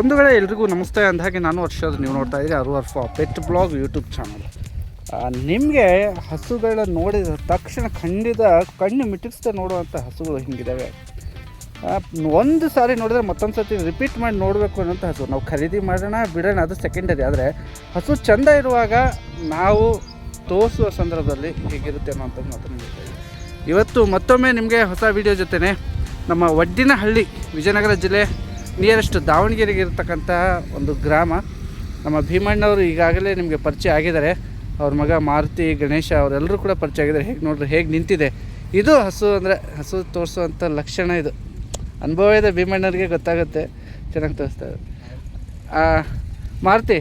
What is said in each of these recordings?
ಬಂಧುಗಳೇ, ಎಲ್ರಿಗೂ ನಮಸ್ತೆ ಅಂದ ಹಾಗೆ ನಾನು ವರ್ಷದ ನೀವು ನೋಡ್ತಾ ಇದ್ದೀರಿ ಅರು ಅರ್ಫ, ಪೆಟ್ ಬ್ಲಾಗ್ ಯೂಟ್ಯೂಬ್ ಚಾನಲ್. ನಿಮಗೆ ಹಸುಗಳ ನೋಡಿದ ತಕ್ಷಣ ಖಂಡಿತ ಕಣ್ಣು ಮಿಟಿಸ್ತಾ ನೋಡುವಂಥ ಹಸುಗಳು ಹಿಂಗಿದ್ದಾವೆ ಒಂದು ಸಾರಿ ನೋಡಿದ್ರೆ ಮತ್ತೊಂದು ಸರ್ತಿ ರಿಪೀಟ್ ಮಾಡಿ ನೋಡಬೇಕು ಅನ್ನೋಂಥ ಹಸು. ನಾವು ಖರೀದಿ ಮಾಡೋಣ, ಬಿಡೋಣ, ಅದು ಸೆಕೆಂಡರಿ ಆದರೆ ಹಸು ಚೆಂದ ಇರುವಾಗ ನಾವು ತೋರಿಸುವ ಸಂದರ್ಭದಲ್ಲಿ ಹೇಗಿರುತ್ತೆ ಅನ್ನೋಂಥದ್ದು ಮಾತ್ರ ಇವತ್ತು ಮತ್ತೊಮ್ಮೆ ನಿಮಗೆ ಹೊಸ ವಿಡಿಯೋ ಜೊತೆನೆ ನಮ್ಮ ವಡ್ಡಿನಹಳ್ಳಿ ವಿಜಯನಗರ ಜಿಲ್ಲೆ ನಿಯರೆಸ್ಟ್ ದಾವಣಗೆರೆಗೆ ಇರತಕ್ಕಂಥ ಒಂದು ಗ್ರಾಮ. ನಮ್ಮ ಭೀಮಣ್ಣವರು ಈಗಾಗಲೇ ನಿಮಗೆ ಪರಿಚಯ ಆಗಿದ್ದಾರೆ. ಅವ್ರ ಮಗ ಮಾರುತಿ ಗಣೇಶ ಅವರೆಲ್ಲರೂ ಕೂಡ ಪರಿಚಯ ಆಗಿದ್ದಾರೆ. ಹೇಗೆ ನೋಡ್ರಿ ಹೇಗೆ ನಿಂತಿದೆ. ಇದು ಹಸು ಅಂದರೆ ಹಸು ತೋರಿಸುವಂಥ ಲಕ್ಷಣ ಇದು. ಅನುಭವ ಇದೆ ಭೀಮಣ್ಣವ್ರಿಗೆ ಗೊತ್ತಾಗುತ್ತೆ. ಚೆನ್ನಾಗಿ ತೋರಿಸ್ತಾರೆ ಮಾರುತಿ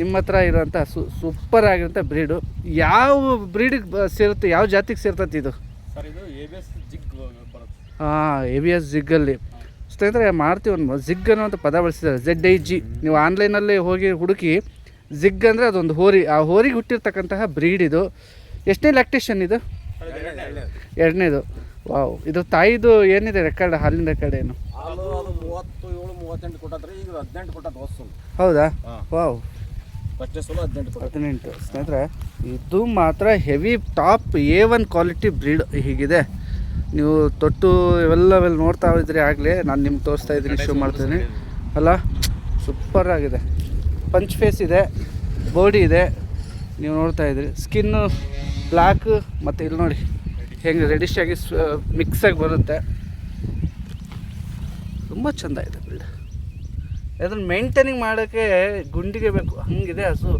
ನಿಮ್ಮ ಹತ್ರ ಇರುವಂಥ ಹಸು ಸೂಪರ್ ಆಗಿರೋಂಥ ಬ್ರೀಡು ಯಾವ ಬ್ರೀಡಿಗೆ ಸೇರುತ್ತೆ? ಯಾವ ಜಾತಿಗೆ ಸೇರ್ತೈತಿ ಇದು? ಹಾಂ ಎ ಬಿ ಎಸ್ ಜಿಗ್ಗಲ್ಲಿ ಸ್ನೇಹಿತರೆ ಮಾರುತಿ ಒಂದು ಜಿಗ್ ಅನ್ನುವಂಥ ಪದ ಬಳಸಿದ್ದಾರೆ. ಝೆಡ್ ಐ ಜಿ ನೀವು ಆನ್ಲೈನಲ್ಲಿ ಹೋಗಿ ಹುಡುಕಿ ಜಿಗ್ ಅಂದರೆ ಅದೊಂದು ಹೋರಿ. ಆ ಹೋರಿಗೆ ಹುಟ್ಟಿರ್ತಕ್ಕಂತಹ ಬ್ರೀಡ್ ಇದು. ಎಷ್ಟನೇ ಲ್ಯಾಕ್ಟೇಷನ್ ಇದು? ಎರಡನೇದು. ವಾವ್ ಇದು ತಾಯಿದು ಏನಿದೆ ರೆಕಾರ್ಡ್ ಹಾಲಿನ ರೆಕಾರ್ಡ್ ಏನು? ಹೌದಾ? ವಾವ್ ಹದಿನೆಂಟು ಸ್ನೇಹಿತರೆ ಇದು ಮಾತ್ರ heavy top A one quality breed ಹೀಗಿದೆ. ನೀವು ತೊಟ್ಟು ಇವೆಲ್ಲವೆಲ್ಲ ನೋಡ್ತಾ ಇದ್ರಿ ಆಗಲೇ ನಾನು ನಿಮ್ಗೆ ತೋರಿಸ್ತಾ ಇದ್ದೀನಿ ಶೋ ಮಾಡ್ತೀನಿ. ಅಲ್ಲ ಸೂಪರ್ ಆಗಿದೆ. ಪಂಚ್ ಫೇಸ್ ಇದೆ ಬಾಡಿ ಇದೆ. ನೀವು ನೋಡ್ತಾ ಇದ್ರಿ. ಸ್ಕಿನ್ನು ಬ್ಲ್ಯಾಕ್ ಮತ್ತು ಇಲ್ಲಿ ನೋಡಿ ಹೆಂಗೆ ರೆಡಿಶ್ ಆಗಿ ಮಿಕ್ಸ್ ಆಗಿ ಬರುತ್ತೆ. ತುಂಬ ಚೆಂದ ಇದೆ ಬಿಲ್ಡ್ ಅದನ್ನು ಮೇಂಟೈನಿಂಗ್ ಮಾಡೋಕ್ಕೆ ಗುಂಡಿಗೆ ಬೇಕು ಹಂಗಿದೆ ಹಸು.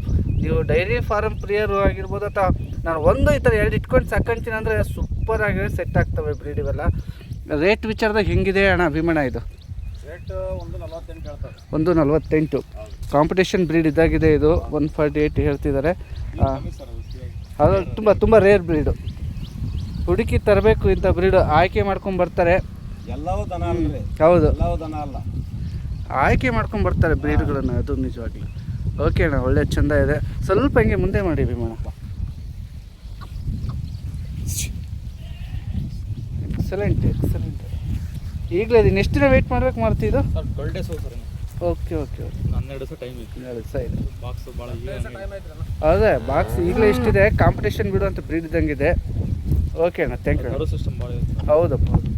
ನೀವು ಡೈರಿ ಫಾರಮ್ ಪ್ರಿಯರು ಆಗಿರ್ಬೋದು ಅಥವಾ ನಾನು ಒಂದು ಈ ಥರ ಎರಡು ಇಟ್ಕೊಂಡು ಸಾಕೊಂತೀನಿ ಅಂದರೆ ಸೂಪರ್ ಆಗಿ ಸೆಟ್ ಆಗ್ತವೆ ಬ್ರೀಡ್ ಇವೆಲ್ಲ ರೇಟ್ ವಿಚಾರದಾಗ ಹೆಂಗಿದೆ ಅಣ್ಣ ಭೀಮಣ್ಣ ಇದು? ರೇಟ್ ಒಂದು ನಲವತ್ತೆಂಟು ಹೇಳ್ತಾರೆ. ಒಂದು ನಲ್ವತ್ತೆಂಟು. ಕಾಂಪಿಟೇಷನ್ ಬ್ರೀಡ್ ಇದಾಗಿದೆ ಇದು ಒನ್ ಫಾರ್ಟಿ ಏಯ್ಟ್ ಹೇಳ್ತಿದ್ದಾರೆ ಅದು ತುಂಬ ತುಂಬ ರೇರ್ ಬ್ರೀಡು ಹುಡುಕಿ ತರಬೇಕು ಇಂಥ ಬ್ರೀಡು ಆಯ್ಕೆ ಮಾಡ್ಕೊಂಡು ಬರ್ತಾರೆ. ಹೌದು. ಎಲ್ಲವೂ ದನ ಅಲ್ಲ. ಆಯ್ಕೆ ಮಾಡ್ಕೊಂಡು ಬರ್ತಾರೆ ಬ್ರೀಡ್ಗಳನ್ನು ಅದು ನಿಜವಾಗ್ಲೂ. ಓಕೆ ಅಣ್ಣ ಒಳ್ಳೆ ಚಂದ ಇದೆ. ಸ್ವಲ್ಪ ಹಿಂಗೆ ಮುಂದೆ ಮಾಡಿ ಭೀಮಣ್ಣ ಎಕ್ಸಲೆಂಟ್ ಎಕ್ಸಲೆಂಟ್ ಈಗಲೇ ಇದೀನಿ ಎಷ್ಟು ದಿನ ವೆಯ್ಟ್ ಮಾಡ್ಬೇಕು ಮಾಡ್ತಿ ಇದು? ಸರ್ ಟ್ವೆಲ್ ಡೇಸ್ ಹೋಗಿ ಸರ್ ಓಕೆ ಓಕೆ ಓಕೆ ಹನ್ನೆರಡು ದಿವಸ ಟೈಮ್ ಇತ್ತು ಎರಡು ದಿವಸ ಇದೆ. ಬಾಕ್ಸ್ ಭಾಳ ಅದೇ ಬಾಕ್ಸ್ ಈಗಲೇ ಇಷ್ಟಿದೆ. ಕಾಂಪಿಟೇಷನ್ ಬಿಡುವಂಥ ಬ್ರೀಡ್ ಇದೆ. ಓಕೆ ಅಣ್ಣ ಥ್ಯಾಂಕ್ ಯು ಸಿಸ್ಟಮ್ ಭಾಳ ಹೌದಪ್ಪ ಹೌದು.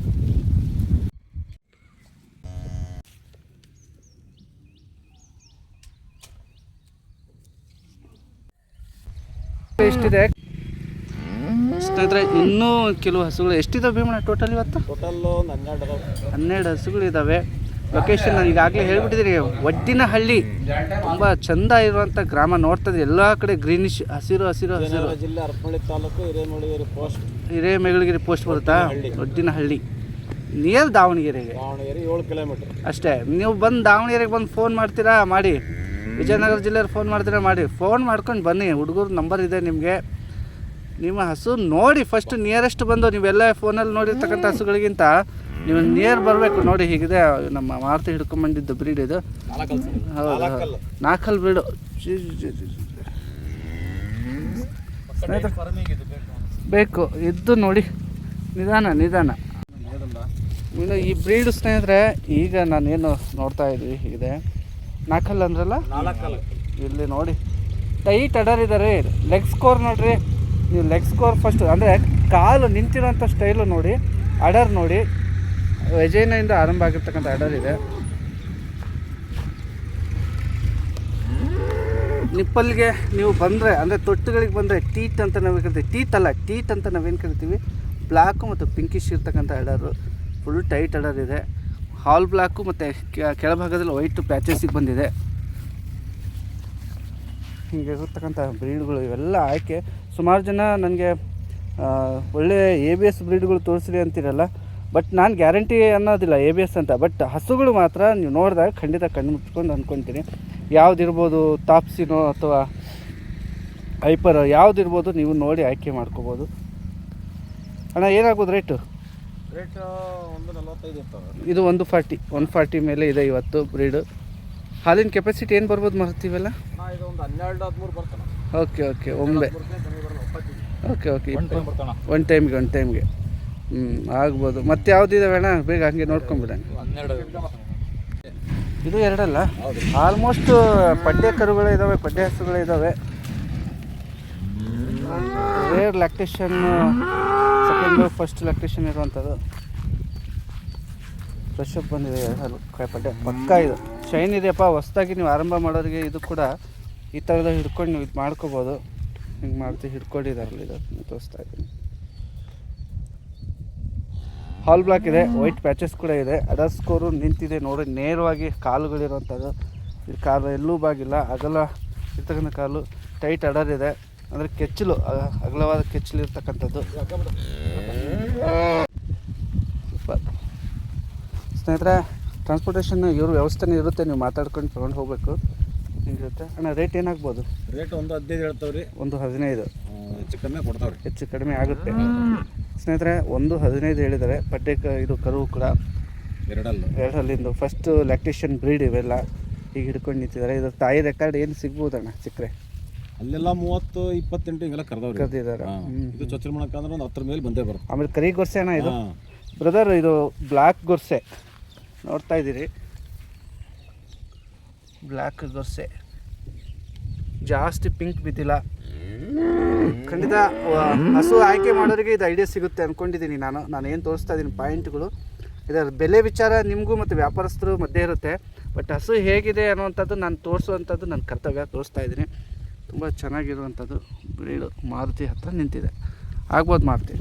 ಎಷ್ಟಿದೆ ಸ್ನೇಹಿತರೆ ಇನ್ನೂ ಕೆಲವು ಹಸುಗಳು ಎಷ್ಟಿದಾವೆ ಭೀಮಣ್ಣ ಟೋಟಲ್ ಇವತ್ತು? ಟೋಟಲ್ ಒಂದು ಹನ್ನೆರಡು ಹನ್ನೆರಡು ಹಸುಗಳು ಇದ್ದಾವೆ ಲೊಕೇಶನ್ ನಾನು ಈಗಾಗಲೇ ಹೇಳ್ಬಿಟ್ಟಿದ್ದೀನಿ. ವಡ್ಡಿನಹಳ್ಳಿ ತುಂಬ ಚಂದ ಇರುವಂಥ ಗ್ರಾಮ. ನೋಡ್ತದೆ ಎಲ್ಲ ಕಡೆ ಗ್ರೀನಿಶ್ ಹಸಿರು ಹಸಿರು ಹಸಿರು. ಜಿಲ್ಲೆ ಹರಪನಹಳ್ಳಿ ತಾಲೂಕು ಹಿರೇಮಳಗಿರಿ ಪೋಸ್ಟ್ ಹಿರೇಮೆಗಳಗಿರಿ ಪೋಸ್ಟ್ ಬರುತ್ತಾ? ವಡ್ಡಿನಹಳ್ಳಿ. ನಿಯರ್ ದಾವಣಗೆರೆಗೆ. ದಾವಣಗೆರೆ ಏಳು ಕಿಲೋಮೀಟರ್ ಅಷ್ಟೇ. ನೀವು ಬಂದು ದಾವಣಗೆರೆಗೆ ಬಂದು ಫೋನ್ ಮಾಡ್ತೀರಾ? ಮಾಡಿ. ವಿಜಯನಗರ ಜಿಲ್ಲೆಯವ್ರು ಫೋನ್ ಮಾಡ್ತೀರಾ? ಮಾಡಿ. ಫೋನ್ ಮಾಡ್ಕೊಂಡು ಬನ್ನಿ. ಹುಡುಗರು ನಂಬರ್ ಇದೆ ನಿಮಗೆ. ನಿಮ್ಮ ಹಸು ನೋಡಿ ಫಸ್ಟ್ ನಿಯರೆಸ್ಟ್ ಬಂದು ನೀವೆಲ್ಲ ಫೋನಲ್ಲಿ ನೋಡಿರ್ತಕ್ಕಂಥ ಹಸುಗಳಿಗಿಂತ ನೀವು ನಿಯರ್ ಬರಬೇಕು. ನೋಡಿ ಹೀಗಿದೆ ನಮ್ಮ ಮಾರುತಿ ಹಿಡ್ಕೊಂಬಂದಿದ್ದು ಬ್ರೀಡ್ ಇದು. ಹೌದು ನಾಲ್ಕಲ್. ಬ್ರೀಡು ಬೇಕು ಇದ್ದು ನೋಡಿ. ನಿಧಾನ ನಿಧಾನ. ಇನ್ನು ಈ ಬ್ರೀಡ್ ಸ್ನೇಹಿತರೆ ಈಗ ನಾನೇನು ನೋಡ್ತಾ ಇದ್ವಿ ಹೀಗಿದೆ. ನಾಲ್ಕಲ್ ಅಂದ್ರಲ್ಲ? ಇಲ್ಲಿ ನೋಡಿ. ಟೈಟ್ ಅಡರ್ ಇದ್ದಾರೆ ಲೆಗ್ ಸ್ಕೋರ್ ನೋಡ್ರಿ. ನೀವು ಲೆಗ್ ಸ್ಕೋರ್ ಫಸ್ಟ್ ಅಂದರೆ ಕಾಲು ನಿಂತಿರೋಂಥ ಸ್ಟೈಲು ನೋಡಿ ಅಡರ್ ನೋಡಿ. ವೆಜೈನಿಂದ ಆರಂಭ ಆಗಿರ್ತಕ್ಕಂಥ ಅಡರ್ ಇದೆ. ನಿಪ್ಪಲ್ಗೆ ನೀವು ಬಂದರೆ, ಅಂದರೆ ತೊಟ್ಟುಗಳಿಗೆ ಬಂದರೆ ಟೀಟ್ ಅಂತ ನಾವು ಕರಿತೀವಿ ಟೀಟ್ ಅಲ್ಲ ಟೀಟ್ ಅಂತ ನಾವೇನು ಕರಿತೀವಿ? ಬ್ಲ್ಯಾಕು ಮತ್ತು ಪಿಂಕಿಶ್ ಇರ್ತಕ್ಕಂಥ ಅಡರು ಫುಲ್ ಟೈಟ್ ಅಡರ್ ಇದೆ. ಹಾಲ್ ಬ್ಲ್ಯಾಕು ಮತ್ತು ಕೆಳಭಾಗದಲ್ಲಿ ವೈಟ್ ಪ್ಯಾಚಸಿಗೆ ಬಂದಿದೆ. ಹೀಗೆ ಇರತಕ್ಕಂಥ ಬ್ರೀಡ್ಗಳು ಇವೆಲ್ಲ ಆಯ್ಕೆ. ಸುಮಾರು ಜನ ನನಗೆ ಒಳ್ಳೆ ಎ ಬಿ ಎಸ್ ಬ್ರೀಡ್ಗಳು ತೋರಿಸ್ರಿ ಅಂತೀರಲ್ಲ ಬಟ್ ನಾನು ಗ್ಯಾರಂಟಿ ಅನ್ನೋದಿಲ್ಲ ಎ ಬಿ ಎಸ್ ಅಂತ. ಬಟ್ ಹಸುಗಳು ಮಾತ್ರ ನೀವು ನೋಡಿದಾಗ ಖಂಡಿತ ಕಣ್ಣು ಮುಚ್ಕೊಂಡು ಅಂದ್ಕೊತೀನಿ ಯಾವುದಿರ್ಬೋದು ತಾಪ್ಸಿನೋ ಅಥವಾ ಹೈಪರ್ ಯಾವುದಿರ್ಬೋದು ನೀವು ನೋಡಿ ಆಯ್ಕೆ ಮಾಡ್ಕೋಬೋದು. ಅಣ್ಣ ಏನಾಗ್ಬೋದು ರೇಟು ರೇಟ್ ಒಂದು ನಲ್ವತ್ತೈದು ಇದು ಒಂದು ಫಾರ್ಟಿ ಒನ್ ಫಾರ್ಟಿ ಮೇಲೆ ಇದೆ ಇವತ್ತು ಬ್ರೀಡು ಹಾಲಿನ ಕೆಪಾಸಿಟಿ ಏನು ಬರ್ಬೋದು ಮರ್ತೀವಲ್ಲ? ನಾ ಇದು ಒಂದು ಹನ್ನೆರಡು ಹದಿಮೂರು ಬರ್ತಾನೆ ಓಕೆ ಓಕೆ ಒಮ್ಮೆ ಒಪ್ಪತ್ತಿಗೆ ಓಕೆ ಓಕೆ ಒನ್ ಟೈಮ್ಗೆ ಒನ್ ಟೈಮ್ಗೆ ಹ್ಞೂ ಆಗ್ಬೋದು. ಮತ್ತೆ ಯಾವುದಿದಾವೆ ಅಣ್ಣ ಬೇಗ ಹಂಗೆ ನೋಡ್ಕೊಂಬಿಡೋಣ. ಇದು ಎರಡಲ್ಲ? ಆಲ್ಮೋಸ್ಟ್ ಪಡ್ಡೆ ಕರುಗಳು ಇದ್ದಾವೆ ಪಡ್ಡೆ ಹಸುಗಳು ಇದ್ದಾವೆ rare lactation second first lactation ಇರುವಂಥದ್ದು. ಫ್ರೆಶ್ ಅಪ್ ಬಂದಿದೆ ಪಡ್ಡೆ ಪಕ್ಕ ಇದು. ಶೈನ್ ಇದೆಯಪ್ಪ ಹೊಸ್ದಾಗಿ ನೀವು ಆರಂಭ ಮಾಡೋರಿಗೆ ಇದು ಕೂಡ ಈ ಥರದ ಹಿಡ್ಕೊಂಡು ನೀವು ಇದು ಮಾಡ್ಕೋಬೋದು. ಹಿಂಗೆ ಮಾಡ್ತಿ ಹಿಡ್ಕೊಂಡಿದಾರಲ್ಲ ತೋರಿಸ್ತಾ ಇದ್ದೀನಿ. ಹಾಲ್ ಬ್ಲಾಕ್ ಇದೆ ವೈಟ್ ಪ್ಯಾಚಸ್ ಕೂಡ ಇದೆ. ಅಡಸ್ಕೋರು ಸ್ಕೋರು ನಿಂತಿದೆ ನೋಡಿ ನೇರವಾಗಿ ಕಾಲುಗಳಿರುವಂಥದ್ದು. ಇದು ಕಾಲು ಎಲ್ಲೂ ಬಾಗಿಲ್ಲ, ಅಗಲ, ಇರ್ತಕ್ಕಂಥ ಕಾಲು ಟೈಟ್ ಅಡರ್ ಇದೆ. ಅಂದರೆ ಕೆಚ್ಚಲು ಅಗಲವಾದ ಕೆಚ್ಚಲು ಇರ್ತಕ್ಕಂಥದ್ದು. ಸ್ನೇಹಿತರೆ ಟ್ರಾನ್ಸ್ಪೋರ್ಟೇಷನ್ ಇವ್ರ ವ್ಯವಸ್ಥೆನೇ ಇರುತ್ತೆ, ನೀವು ಮಾತಾಡ್ಕೊಂಡು ತೊಗೊಂಡು ಹೋಗಬೇಕು. ಹಿಂಗಿರುತ್ತೆ ಅಣ್ಣ ರೇಟ್ ಏನಾಗ್ಬೋದು? ರೇಟ್ ಒಂದು ಹದಿನೈದು ಹೇಳ್ತಾವೆ ರೀ ಒಂದು ಹದಿನೈದು. ಹೆಚ್ಚು ಕಮ್ಮಿ ಕೊಡ್ತಾವೆ ರೀ ಹೆಚ್ಚು ಕಡಿಮೆ ಆಗುತ್ತೆ. ಸ್ನೇಹಿತರೆ ಒಂದು ಹದಿನೈದು ಹೇಳಿದ್ದಾರೆ. ಪಡ್ಡೆ ಇದು ಕರು ಕೂಡ ಎರಡಲ್ಲ. ಎರಡಲ್ಲಿಂದು. ಫಸ್ಟ್ ಲ್ಯಾಕ್ಟೇಷನ್ ಬ್ರೀಡ್ ಇವೆಲ್ಲ ಈಗ ಹಿಡ್ಕೊಂಡು ನಿಂತಿದ್ದಾರೆ. ಇದ್ರ ತಾಯಿ ರೆಕಾರ್ಡ್ ಏನು ಸಿಗ್ಬೋದಣ್ಣ ಚಿಕ್ಕರೆ? ಅಲ್ಲೆಲ್ಲ ಮೂವತ್ತು ಇಪ್ಪತ್ತೆಂಟು ಹಿಂಗೆಲ್ಲ ಕರೆದವ್ರು. ಕರೆದಿದ್ದಾರೆ ಇದು ಚೊಚ್ಚಲ ಮಾಡಕ್ಕಂದ್ರೆ ಒಂದು ಹತ್ತರ ಮೇಲೆ ಬಂದೇ ಬರುತ್ತೆ. ಆಮೇಲೆ ಕರಿ ಗೊರ್ಸೆ ಅಣ್ಣ ಇದು? ಬ್ರದರ್ ಇದು ಬ್ಲ್ಯಾಕ್ ಗೊರ್ಸೆ. ನೋಡ್ತಾ ಇದ್ದೀರಿ. ಬ್ಲ್ಯಾಕ್ ದೋಸೆ. ಜಾಸ್ತಿ ಪಿಂಕ್ ಬಿದ್ದಿಲ್ಲ. ಖಂಡಿತ ಹಸು ಆಯ್ಕೆ ಮಾಡೋರಿಗೆ ಇದು ಐಡಿಯಾ ಸಿಗುತ್ತೆ ಅಂದ್ಕೊಂಡಿದ್ದೀನಿ ನಾನು. ನಾನು ಏನು ತೋರಿಸ್ತಾ ಇದ್ದೀನಿ ಪಾಯಿಂಟ್ಗಳು. ಇದರ ಬೆಲೆ ವಿಚಾರ ನಿಮಗೂ ಮತ್ತು ವ್ಯಾಪಾರಸ್ಥರು ಮಧ್ಯೆ ಇರುತ್ತೆ. ಬಟ್ ಹಸು ಹೇಗಿದೆ ಅನ್ನುವಂಥದ್ದು ನಾನು ತೋರಿಸುವಂಥದ್ದು ನನ್ನ ಕರ್ತವ್ಯ ತೋರಿಸ್ತಾ ಇದ್ದೀನಿ. ತುಂಬ ಚೆನ್ನಾಗಿರುವಂಥದ್ದು. ಬ್ರೀಡು ಮಾರುತಿ ಹತ್ರ ನಿಂತಿದೆ. ಆಗ್ಬೋದು ಮಾರುತಿ.